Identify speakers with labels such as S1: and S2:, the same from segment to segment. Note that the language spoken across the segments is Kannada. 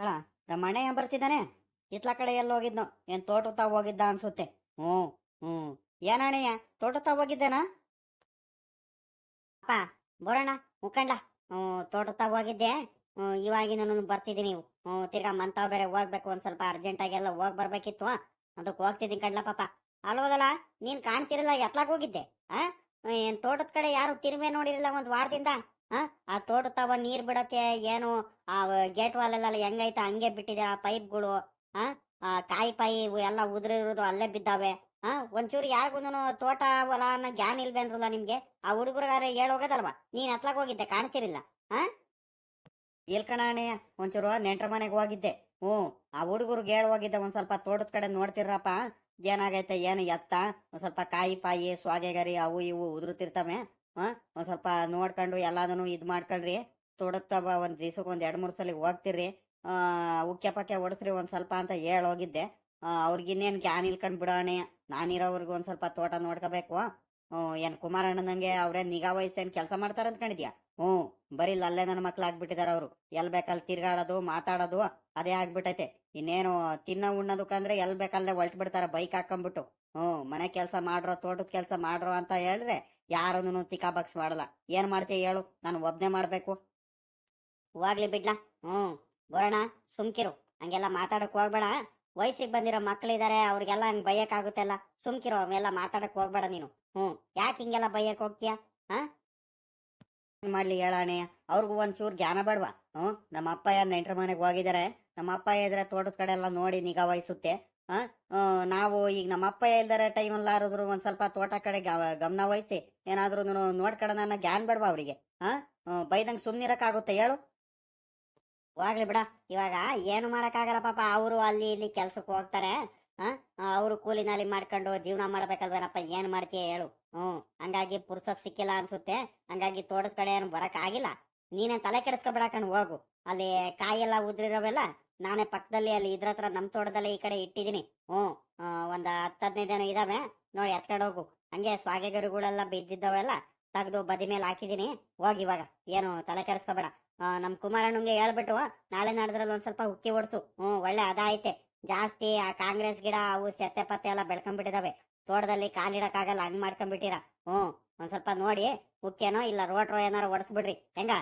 S1: ಅಲ್ಲ ನಮ್ಮ ಏನ್ ಬರ್ತಿದ್ದಾನೆ? ಇತ್ಲ ಕಡೆ ಎಲ್ಲಿ ಹೋಗಿದ್ನು ಏನ್ ತೋಟ ಹೋಗಿದ್ದ ಅನ್ಸುತ್ತೆ. ಹ್ಮ್ ಹ್ಮ್ ಏನಣ್ಣಯ್ಯ ತೋಟ ತಾವ್ ಹೋಗಿದ್ದೇನಾ? ಅಪ್ಪ, ಬರೋಣ, ಮುಖಂಡ. ಹ್ಮ್ ತೋಟ ಹೋಗಿದ್ದೆ. ಹ್ಮ್ ಇವಾಗಿನ ಬರ್ತಿದ್ದೀನಿ ಹ್ಞೂ, ತಿರ್ಗಾ ಮಂತಾವ್ ಬೇರೆ ಹೋಗ್ಬೇಕು ಒಂದ್ ಸ್ವಲ್ಪ ಅರ್ಜೆಂಟಾಗೆಲ್ಲ ಹೋಗ್ ಬರ್ಬೇಕಿತ್ತು. ಅದಕ್ಕೆ ಹೋಗ್ತಿದ್ದೀನಿ ಕಡ್ಲ ಪಾಪ. ಅಲ್ವದಲ್ಲ ನೀನ್ ಕಾಣ್ತಿರಲ್ಲ ಎತ್ಲಾಕ್ ಹೋಗಿದ್ದೆ. ಆ? ಏನ್ ತೋಟದ ಕಡೆ ಯಾರು ತಿರುವೆ ನೋಡಿರಲ್ಲ ಒಂದ್ ವಾರದಿಂದ. ಆ ಆ ತೋಟ ತಾವ ನೀರ್ ಬಿಡಕ್ಕೆ ಏನು ಆ ಗೇಟ್ ವಾಲ್ ಎಲ್ಲ ಹೆಂಗೈತ ಹಂಗೆ ಬಿಟ್ಟಿದೆ, ಆ ಪೈಪ್ಗಳು, ಆ ಕಾಯಿ ಪಾಯಿ ಎಲ್ಲ ಉದುರಿರೋದು ಅಲ್ಲೇ ಬಿದ್ದಾವೆ. ಆ, ಒಂಚೂರು ಯಾರಿಗೊಂದು ತೋಟ ಹೊಲ ಅನ್ನೋ ಜ್ಞಾನ ಅಂದ್ರಲ್ಲ ನಿಮ್ಗೆ? ಆ ಹುಡುಗರಿಗಾರ ಹೇಳೋಗದಲ್ವಾ ನೀನ್ ಹತ್ಲಾಕ್ ಹೋಗಿದ್ದೆ ಕಾಣ್ತಿರಿಲ್ಲ ಆ? ಇಲ್ಕಣ ಅಣ್ಣಯ್ಯ, ಒಂಚೂರು ನೆಂಟ್ರ ಮನೆಗೆ ಹೋಗಿದ್ದೆ. ಹ್ಞೂ, ಆ ಹುಡುಗರಿಗೆ ಹೇಳಿ ಹೋಗಿದ್ದೆ ಒಂದ್ ಸ್ವಲ್ಪ ತೋಟದ ಕಡೆ ನೋಡ್ತಿರಪ್ಪ ಏನಾಗೈತೆ, ಏನು ಎತ್ತ? ಒಂದ್ ಸ್ವಲ್ಪ ಕಾಯಿ ಪಾಯಿ, ಸ್ವಾಗೆಗರಿ, ಅವು ಇವು ಉದುರುತ್ತಿರ್ತವೆ ಹಾ ಒಂದು ಸ್ವಲ್ಪ ನೋಡ್ಕೊಂಡು ಎಲ್ಲಾದನು ಇದು ಮಾಡ್ಕೊಳ್ರಿ. ತೊಡತ್ತ ಒಂದ್ ದಿವ್ಸಕ್ಕೆ ಒಂದ್ ಎರಡ್ ಮೂರು ಸಲ ಹೋಗ್ತಿರ್ರಿ ಉಕ್ಕೆ ಪಕ್ಕೆ ಓಡಿಸ್ರಿ ಒಂದ್ ಸ್ವಲ್ಪ ಅಂತ ಹೇಳಿ ಹೋಗಿದ್ದೆ. ಆ, ಅವ್ರಿಗಿನ್ನೇನ್ ಗ್ಯಾನ್ ಇಲ್ಕೊಂಡ್ ಬಿಡೋಣೆ. ನಾನಿರೋವ್ರಿಗೆ ಒಂದ್ ಸ್ವಲ್ಪ ತೋಟ ನೋಡ್ಕೋಬೇಕು. ಏನ್ ಕುಮಾರಣ್ಣನಂಗೆ ಅವ್ರೇನ್ ನಿಗಾ ವಹಿಸ್ತೇನ್ ಕೆಲಸ ಮಾಡ್ತಾರ ಅಂದ್ಕೊಂಡಿದ್ಯಾ? ಹ್ಞೂ ಬರೀ ಅಲ್ಲೇ ನನ್ನ ಮಕ್ಳು ಆಗ್ಬಿಟ್ಟಿದಾರ ಅವ್ರು. ಎಲ್ ಬೇಕಲ್ಲಿ ತಿರ್ಗಾಡೋದು ಮಾತಾಡೋದು ಅದೇ ಆಗ್ಬಿಟ್ಟೈತೆ. ಇನ್ನೇನು ತಿನ್ನೋ ಉಣ್ಣೋದಕ್ಕಂದ್ರೆ ಎಲ್ಲಿ ಬೇಕಲ್ಲೇ ಹೊಲ್ಟ್ ಬಿಡ್ತಾರ ಬೈಕ್ ಹಾಕೊಂಡ್ಬಿಟ್ಟು ಹ್ಞೂ ಮನೆ ಕೆಲಸ ಮಾಡ್ರೋ ತೋಟದ ಕೆಲಸ ಮಾಡ್ರೋ ಅಂತ ಹೇಳಿದ್ರೆ ಯಾರನ್ನು ತಿಕ್ಕಾ ಬಾಕ್ಸ್ ಮಾಡಲ್ಲ. ಏನ್ ಮಾಡ್ತೀಯ ಹೇಳು, ನಾನು ಒಬ್ನೇ ಮಾಡ್ಬೇಕು. ಹೋಗ್ಲಿ ಬಿಡ್ಲಾ. ಹ್ಮ್, ಬರೋಣ, ಸುಮ್ಕಿರು. ಹಂಗೆಲ್ಲ ಮಾತಾಡಕ್ ಹೋಗ್ಬೇಡ. ವಯಸ್ಸಿಗೆ ಬಂದಿರೋ ಮಕ್ಳಿದಾರೆ, ಅವ್ರಿಗೆಲ್ಲ ಹಂಗ್ ಬೈಯಕ್ ಆಗುತ್ತೆಲ್ಲ ಸುಮ್ಕಿರು, ಅವೆಲ್ಲ ಮಾತಾಡಕ್ ಹೋಗ್ಬೇಡ ನೀನು. ಹ್ಮ್, ಯಾಕೆ ಹಿಂಗೆಲ್ಲ ಬೈಯಕ್ ಹೋಗ್ತೀಯ? ಹಾ? ಮಾಡ್ಲಿ ಹೇಳಾಣೆ ಅವ್ರಿಗೂ ಒಂಚೂರು ಜ್ಞಾನ ಬೇಡವಾ. ಹ್ಮ್ ನಮ್ಮ ಅಪ್ಪಯ್ಯ ನೆಂಟ್ರ ಮನೆಗೆ ಹೋಗಿದ್ದಾರೆ ನಮ್ಮ ಅಪ್ಪಯ್ಯ ಇದ್ರೆ ತೋಟದ ಕಡೆ ಎಲ್ಲ ನೋಡಿ ನಿಗಾ ವಹಿಸುತ್ತೆ. ನಾವು ಈಗ ನಮ್ಮ ಅಪ್ಪ ಇಲ್ದಾರೆ ಟೈಮ್ ಅಲ್ಲಾರದ್ರು ಒಂದ್ ಸ್ವಲ್ಪ ತೋಟ ಕಡೆ ಗಮನ ವಹಿಸಿ. ಏನಾದ್ರೂ ನೋಡ್ಕಡ ಅನ್ನೋ ಜ್ಞಾನ ಬೇಡವಾ ಅವರಿಗೆ? ಹಾ ಬೈದಂಗ್ ಸುಮ್ನಿರಕ್ಕಾಗುತ್ತೆ ಹೇಳು. ಹೋಗ್ಲಿ ಬಿಡ. ಇವಾಗ ಏನು ಮಾಡಕ್ಕಾಗಲ್ಲ ಪಾಪ. ಅವರು ಅಲ್ಲಿ ಇಲ್ಲಿ ಕೆಲ್ಸಕ್ಕೆ ಹೋಗ್ತಾರೆ. ಅವರು ಕೂಲಿ ನಾಲಿ ಮಾಡ್ಕೊಂಡು ಜೀವನ ಮಾಡ್ಬೇಕಲ್ವೇನಪ್ಪ? ಏನ್ ಮಾಡ್ತೀಯ ಹೇಳು. ಹ್ಮ್ ಹಂಗಾಗಿ ಪುರ್ಸತ್ ಸಿಕ್ಕಿಲ್ಲ ಅನ್ಸುತ್ತೆ. ಹಂಗಾಗಿ ತೋಟದ ಕಡೆ ಏನು ಬರಕ್ ಆಗಿಲ್ಲ ನೀನೇನ್ ತಲೆ ಕೆಡಿಸ್ಕೊಬಿಡಕಂಡ್ ಹೋಗು. ಅಲ್ಲಿ ಕಾಯೆಲ್ಲ ಉದ್ರಿರೋವೆಲ್ಲ ನಾನೇ ಪಕ್ಕದಲ್ಲಿ ಅಲ್ಲಿ ಇದ್ರ ಹತ್ರ ನಮ್ಮ ತೋಟದಲ್ಲೇ ಈ ಕಡೆ ಇಟ್ಟಿದ್ದೀನಿ. ಹ್ಞೂ ಒಂದು ಹತ್ತು ಹದಿನೈದು ಜನ ಇದಾವೆ. ನೋಡಿ ಎತ್ಕೊಂಡು ಹೋಗು. ಹಂಗೆ ಸ್ವಾಗೆಗರುಗಳೆಲ್ಲ ಬಿದ್ದಿದ್ದವೆಲ್ಲ ತೆಗೆದು ಬದಿ ಮೇಲೆ ಹಾಕಿದೀನಿ ಹೋಗಿ ಇವಾಗ. ಏನು ತಲೆ ಕೆರೆಸ್ಕೋಬೇಡ ನಮ್ಮ ನಮ್ ಕುಮಾರಣ್ಣಂಗೆ ಹೇಳ್ಬಿಟ್ಟು ನಾಳೆ ನಾಡ್ದ್ರಲ್ಲಿ ಒಂದು ಸ್ವಲ್ಪ ಉಕ್ಕಿ ಓಡಿಸು ಹ್ಞೂ, ಒಳ್ಳೆ ಅದಾಯ್ತೆ ಜಾಸ್ತಿ ಆ ಕಾಂಗ್ರೆಸ್ ಗಿಡ ಅವು ಸೆತ್ತೆ ಪತ್ತೆ ಎಲ್ಲ ಬೆಳ್ಕೊಂಡ್ಬಿಟ್ಟಿದಾವೆ ತೋಟದಲ್ಲಿ ಕಾಲಿಡಕ್ಕಾಗಲ್ಲ ಹಂಗೆ ಮಾಡ್ಕೊಂಡ್ಬಿಟ್ಟಿರ ಹ್ಞೂ, ಒಂದು ಸ್ವಲ್ಪ ನೋಡಿ ಉಕ್ಕೇನೋ ಇಲ್ಲ ರೋಟ್ರೋ ಏನಾರು ಓಡಿಸ್ಬಿಡ್ರಿ ಹೆಂಗ?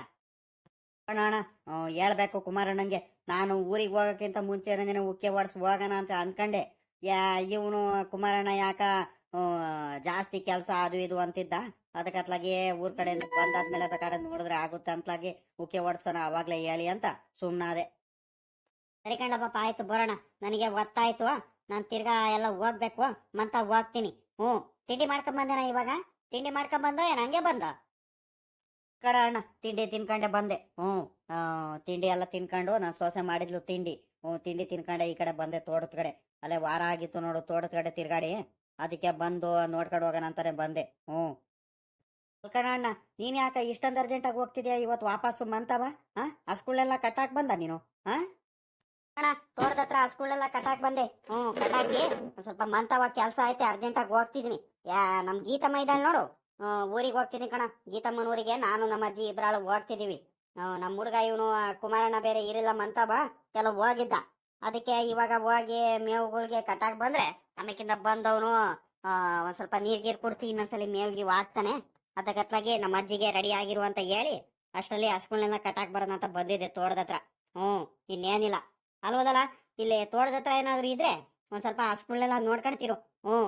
S1: ಅಣ್ಣ ಹೇಳ್ಬೇಕು ಕುಮಾರಣ್ಣಂಗೆ. ನಾನು ಊರಿಗೆ ಹೋಗೋಕ್ಕಿಂತ ಮುಂಚೆ ಉಕ್ಕೆ ಓಡಿಸ್ ಹೋಗೋಣ ಅಂತ ಅನ್ಕಂಡೆ ಯಾ, ಇವನು ಕುಮಾರಣ್ಣ ಯಾಕ ಜಾಸ್ತಿ ಕೆಲಸ ಅದು ಇದು ಅಂತಿದ್ದ? ಅದಕ್ಕತ್ಲಾಗಿ ಊರ್ ಕಡೆ ಬಂದಾದ್ಮೇಲೆ ಬೇಕಾದ್ರೆ ನೋಡಿದ್ರೆ ಆಗುತ್ತೆ ಅಂತಲಾಗಿ ಉಕ್ಕೆ ಓಡಿಸೋಣ ಅವಾಗ್ಲೇ ಹೇಳಿ ಅಂತ ಸುಮ್ಮನಾದೆ ಸರಿ ಪಾಪ ಆಯ್ತು, ಬರೋಣ. ನನಗೆ ಗೊತ್ತಾಯ್ತು. ನಾನು ತಿರ್ಗಾ ಎಲ್ಲ ಹೋಗ್ಬೇಕು. ಮಂತ ಹೋಗ್ತೀನಿ. ಹ್ಞೂ. ತಿಂಡಿ ಮಾಡ್ಕೊಂಡ್ ಬಂದೇನ ಇವಾಗ? ತಿಂಡಿ ಮಾಡ್ಕೊಂಡ್ ಬಂದ ಏನ್ ಹಂಗೆ ಬಂದ? ಕಡ ಅಣ್ಣ. ತಿಂಡಿ ತಿನ್ಕೊಂಡೆ ಬಂದೆ. ಹ್ಞೂ. ತಿಂಡಿ ಎಲ್ಲ ತಿನ್ಕೊಂಡು ನಾನು ಸೋಸೆ ಮಾಡಿದ್ಲು ತಿಂಡಿ. ಹ್ಞೂ, ತಿಂಡಿ ತಿನ್ಕೊಂಡೆ ಈ ಕಡೆ ಬಂದೆ ತೋಟದ ಕಡೆ. ಅಲ್ಲೇ ವಾರ ಆಗಿತ್ತು ನೋಡು ತೋಟದ ಕಡೆ ತಿರ್ಗಾಡಿ. ಅದಕ್ಕೆ ಬಂದು ನೋಡ್ಕೊಂಡು ಹೋಗೋಣ ಅಂತಾರೆ ಬಂದೆ. ಹ್ಞೂ. ಕಣ ಅಣ್ಣ ನೀನು ಯಾಕೆ ಇಷ್ಟೊಂದು ಅರ್ಜೆಂಟಾಗಿ ಹೋಗ್ತಿದ್ಯಾ? ಇವತ್ತು ವಾಪಸ್ಸು ಮಂತವ? ಹಾಂ ಹಸ್ಗಳೆಲ್ಲ ಕಟ್ಟಾಕ್ ಬಂದ ನೀನು? ಹಾಂ ಅಣ್ಣ ತೋಟದ ಹತ್ರ ಹಸ್ಗಳೆಲ್ಲ ಕಟ್ಟಾಕ್ ಬಂದೆ. ಹ್ಞೂ, ಕಟ್ಟಾಕಿ ಸ್ವಲ್ಪ ಮಂತವ ಕೆಲಸ ಐತೆ ಅರ್ಜೆಂಟಾಗಿ ಹೋಗ್ತಿದ್ದೀನಿ ಯಾ ನಮ್ಮ ಗೀತಮ್ಮ ಇದ್ದಾಳೆ ನೋಡು. ಊರಿಗೆ ಹೋಗ್ತೀನಿ ಕಣ. ಗೀತಮ್ಮನ ಊರಿಗೆ. ನಾನು ನಮ್ಮ ಅಜ್ಜಿ ಇಬ್ರಾಳು ಹೋಗ್ತಿದೀವಿ. ನಮ್ಮ ನಮ್ ಹುಡುಗ ಇವನು ಕುಮಾರಣ್ಣ ಬೇರೆ ಇರಿಲ್ಲ ಮಂತಬ ಕೆಲವು ಹೋಗಿದ್ದ. ಅದಕ್ಕೆ ಇವಾಗ ಹೋಗಿ ಮೇವುಗಳಿಗೆ ಕಟ್ಟಾಕ್ ಬಂದ್ರೆ ಆಮೇಕಿಂದ ಬಂದವನು ಒಂದ್ ಸ್ವಲ್ಪ ನೀರ್ ಗೀರ್ ಕುಡಿಸಿ ಇನ್ನೊಂದ್ಸಲಿ ಮೇವಿಗೆ ಹಾಕ್ತಾನೆ. ಅದಕ್ಕತ್ಲಾಗಿ ನಮ್ಮ ಅಜ್ಜಿಗೆ ರೆಡಿ ಆಗಿರು ಅಂತ ಹೇಳಿ ಅಷ್ಟರಲ್ಲಿ ಹಸ್ಗಳನ್ನ ಕಟ್ಟಾಕ್ ಬರೋಣ ಅಂತ ಬಂದಿದೆ ತೋಟದ ಹತ್ರ. ಹ್ಮ್ ಇನ್ನೇನಿಲ್ಲ. ಅಲ್ವದಲ್ಲ, ಇಲ್ಲಿ ತೋಟದ ಹತ್ರ ಏನಾದ್ರು ಇದ್ರೆ ಒಂದ್ ಸ್ವಲ್ಪ ಹಸ್ಗಳನ್ನೆಲ್ಲ ನೋಡ್ಕೊಂತಿರು ಹ್ಞೂ,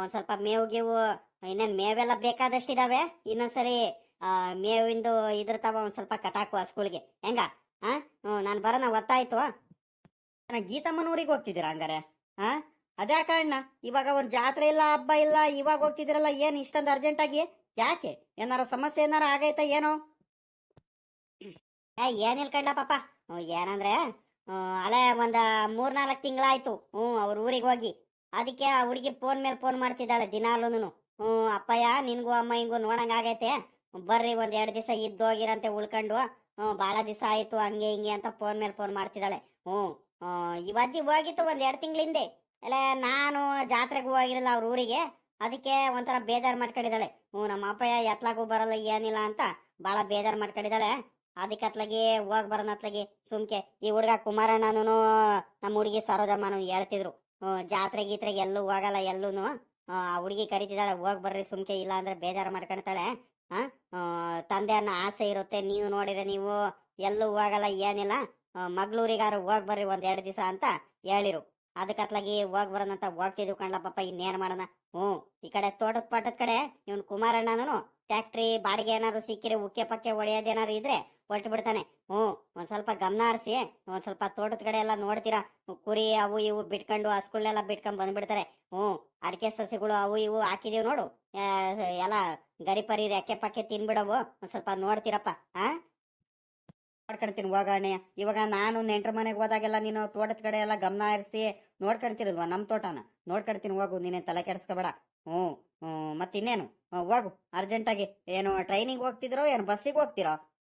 S1: ಒಂದ್ ಸ್ವಲ್ಪ ಮೇವು ಗೀವು ಇನ್ನೇನ್ ಮೇವೆಲ್ಲ ಬೇಕಾದಷ್ಟಿದಾವೆ ಇನ್ನೊಂದ್ಸರಿ, ಆ, ಮೇವಿಂದು ಇದ್ರ ತವ ಒಂದ್ ಸ್ವಲ್ಪ ಕಟಾಕು ಸ್ಕೂಲ್ಗೆ. ಹೆಂಗ? ಹಾ ಹ್ಞೂ, ನಾನು ಬರೋಣ, ಒತ್ತಾಯ್ತು. ಗೀತಮ್ಮನ ಊರಿಗೆ ಹೋಗ್ತಿದ್ದೀರಾ ಹಂಗಾರೆ? ಹಾ ಅದೇ ಕಾರಣ, ಇವಾಗ ಒಂದ್ ಜಾತ್ರೆ ಇಲ್ಲ, ಹಬ್ಬ ಇಲ್ಲ, ಇವಾಗ ಹೋಗ್ತಿದ್ರಲ್ಲ ಏನ್ ಇಷ್ಟೊಂದು ಅರ್ಜೆಂಟ್ ಆಗಿ ಯಾಕೆ? ಏನಾರ ಸಮಸ್ಯೆ ಏನಾರ ಆಗೈತ ಏನೋ? ಏನಿಲ್ಲ ಕಣ್ಲ ಪಾಪ? ಏನಂದ್ರೆ ಅಲೆ ಅಲ್ಲೇ ಒಂದ ಮೂರ್ನಾಲ್ಕು ತಿಂಗಳಾಯ್ತು. ಹ್ಮ್ ಅವ್ರ ಊರಿಗೆ ಹೋಗಿ. ಅದಕ್ಕೆ ಆ ಹುಡುಗಿ ಫೋನ್ ಮೇಲೆ ಫೋನ್ ಮಾಡ್ತಿದ್ದಾಳೆ ದಿನಾಲೂನು ಹ್ಮ್ ಅಪ್ಪಯ್ಯ, ನಿನ್ಗೂ ಅಮ್ಮ ಹಿಂಗೂ ನೋಡಂಗ ಆಗೈತೆ. ಬರ್ರಿ, ಒಂದ್ ಎರಡ್ ದಿವಸ ಇದ್ದೋಗಿರಂತೆ ಉಳ್ಕೊಂಡು. ಹ್ಞೂ ಭಾಳ ದಿವಸ ಆಯ್ತು, ಹಂಗೆ ಹಿಂಗೆ ಅಂತ ಫೋನ್ ಮೇಲೆ ಫೋನ್ ಮಾಡ್ತಿದ್ದಾಳೆ. ಹ್ಮ್ ಇವಜ್ಜಿ ಹೋಗಿತ್ತು ಒಂದ್ ಎರಡು ತಿಂಗಳ ಹಿಂದೆ. ಅಲ್ಲ ನಾನು ಜಾತ್ರೆಗೂ ಹೋಗಿರಲ್ಲ ಅವ್ರ ಊರಿಗೆ. ಅದಕ್ಕೆ ಒಂಥರ ಬೇಜಾರ್ ಮಾಡ್ಕೊಂಡಿದ್ದಾಳೆ. ಹ್ಞೂ, ನಮ್ಮ ಅಪ್ಪಯ್ಯ ಎತ್ಲಾಗೂ ಬರಲ್ಲ, ಏನಿಲ್ಲ ಅಂತ ಬಹಳ ಬೇಜಾರ್ ಮಾಡ್ಕೊಂಡಿದ್ದಾಳೆ. ಅದಕ್ಕೆ ಅತ್ಲಾಗಿ, ಹೋಗ್ ಬರೋಣ ಅತ್ಲಾಗಿ, ಸುಮ್ಕೆ. ಈ ಹುಡುಗ ಕುಮಾರಣ್ಣನೂ ನಮ್ಮ ಹುಡುಗಿ ಸರೋಜಮ್ಮನೂ ಹೇಳ್ತಿದ್ರು. ಹ್ಞೂ, ಜಾತ್ರೆ ಗೀತ್ರೆಗೆ ಎಲ್ಲೂ ಹೋಗಲ್ಲ ಎಲ್ಲೂನು. ಆ ಹುಡುಗಿ ಕರಿತಿದ್ದಾಳೆ, ಹೋಗ್ ಬರ್ರಿ, ಸುಮ್ಕೆ ಇಲ್ಲ ಅಂದ್ರೆ ಬೇಜಾರು ಮಾಡ್ಕೊಳ್ತಾಳೆ ಆ ತಂದೆ ಅನ್ನೋ ಆಸೆ ಇರುತ್ತೆ, ನೀವು ನೋಡಿದ್ರೆ ನೀವು ಎಲ್ಲೂ ಹೋಗಲ್ಲ, ಏನಿಲ್ಲ. ಮಗಳೂರಿಗಾರು ಹೋಗ್ ಬರ್ರಿ ಒಂದ್ ಎರಡು ದಿವಸ ಅಂತ ಹೇಳಿರು. ಅದಕ್ಕತ್ಲಾಗಿ ಹೋಗ್ ಬರೋಣ ಅಂತ ಹೋಗ್ತಿದು ಕಣ್ಲ ಪಾಪ, ಇನ್ನೇನ್ ಮಾಡೋಣ? ಹ್ಞೂ, ಈ ಕಡೆ ತೋಟದ ಪಾಟದ ಕಡೆ ಇವನ್ ಕುಮಾರಣ್ಣನೂ ಫ್ಯಾಕ್ಟ್ರಿ ಬಾಡಿಗೆ ಏನಾದ್ರು ಸಿಕ್ಕಿರಿ ಉಕ್ಕೆ ಪಕ್ಕೆ ಹೊಡೆಯೋದೇನಾದ್ರು ಇದ್ರೆ ಹೊರಟು ಬಿಡ್ತಾನೆ. ಹ್ಞೂ, ಒಂದು ಸ್ವಲ್ಪ ಗಮನ ಹರಿಸಿ, ಒಂದು ಸ್ವಲ್ಪ ತೋಟದ ಕಡೆ ಎಲ್ಲ ನೋಡ್ತೀರಾ? ಕುರಿ ಅವು ಇವು ಬಿಟ್ಕೊಂಡು ಹಸುಗಳನ್ನೆಲ್ಲ ಬಿಟ್ಕೊಂಡು ಬಂದ್ಬಿಡ್ತಾರೆ. ಹ್ಞೂ, ಅಡಿಕೆ ಸಸಿಗಳು ಅವು ಇವು ಹಾಕಿದೀವಿ ನೋಡು. ಎಲ್ಲ ಗರಿ ಪರಿ ರೆಕ್ಕೆ ಪಕ್ಕೆ ತಿನ್ಬಿಡವು. ಒಂದು ಸ್ವಲ್ಪ ನೋಡ್ತೀರಪ್ಪ, ಆ? ನೋಡ್ಕೊಂತೀನಿ ಹೋಗಣೆ ಇವಾಗ ನಾನು ನೆಂಟ್ರ ಮನೆಗೆ ಹೋದಾಗೆಲ್ಲ ನೀನು ತೋಟದ ಕಡೆ ಎಲ್ಲ ಗಮನ ಹರಿಸಿ ನೋಡ್ಕೊಂತಿರಲ್ವಾ ನಮ್ಮ ತೋಟನ? ನೋಡ್ಕೊಂತೀನಿ ಹೋಗು, ನೀನೇ ತಲೆ ಕೆಡಿಸ್ಕೋಬೇಡ. ಹ್ಞೂ ಹ್ಞೂ, ಮತ್ತಿನ್ನೇನು? ಹೋಗು ಅರ್ಜೆಂಟಾಗಿ ಏನು ಟ್ರೈನಿಗೆ ಹೋಗ್ತಿದ್ರೋ, ಏನು ಬಸ್ಸಿಗೆ ಹೋಗ್ತಿರೋ?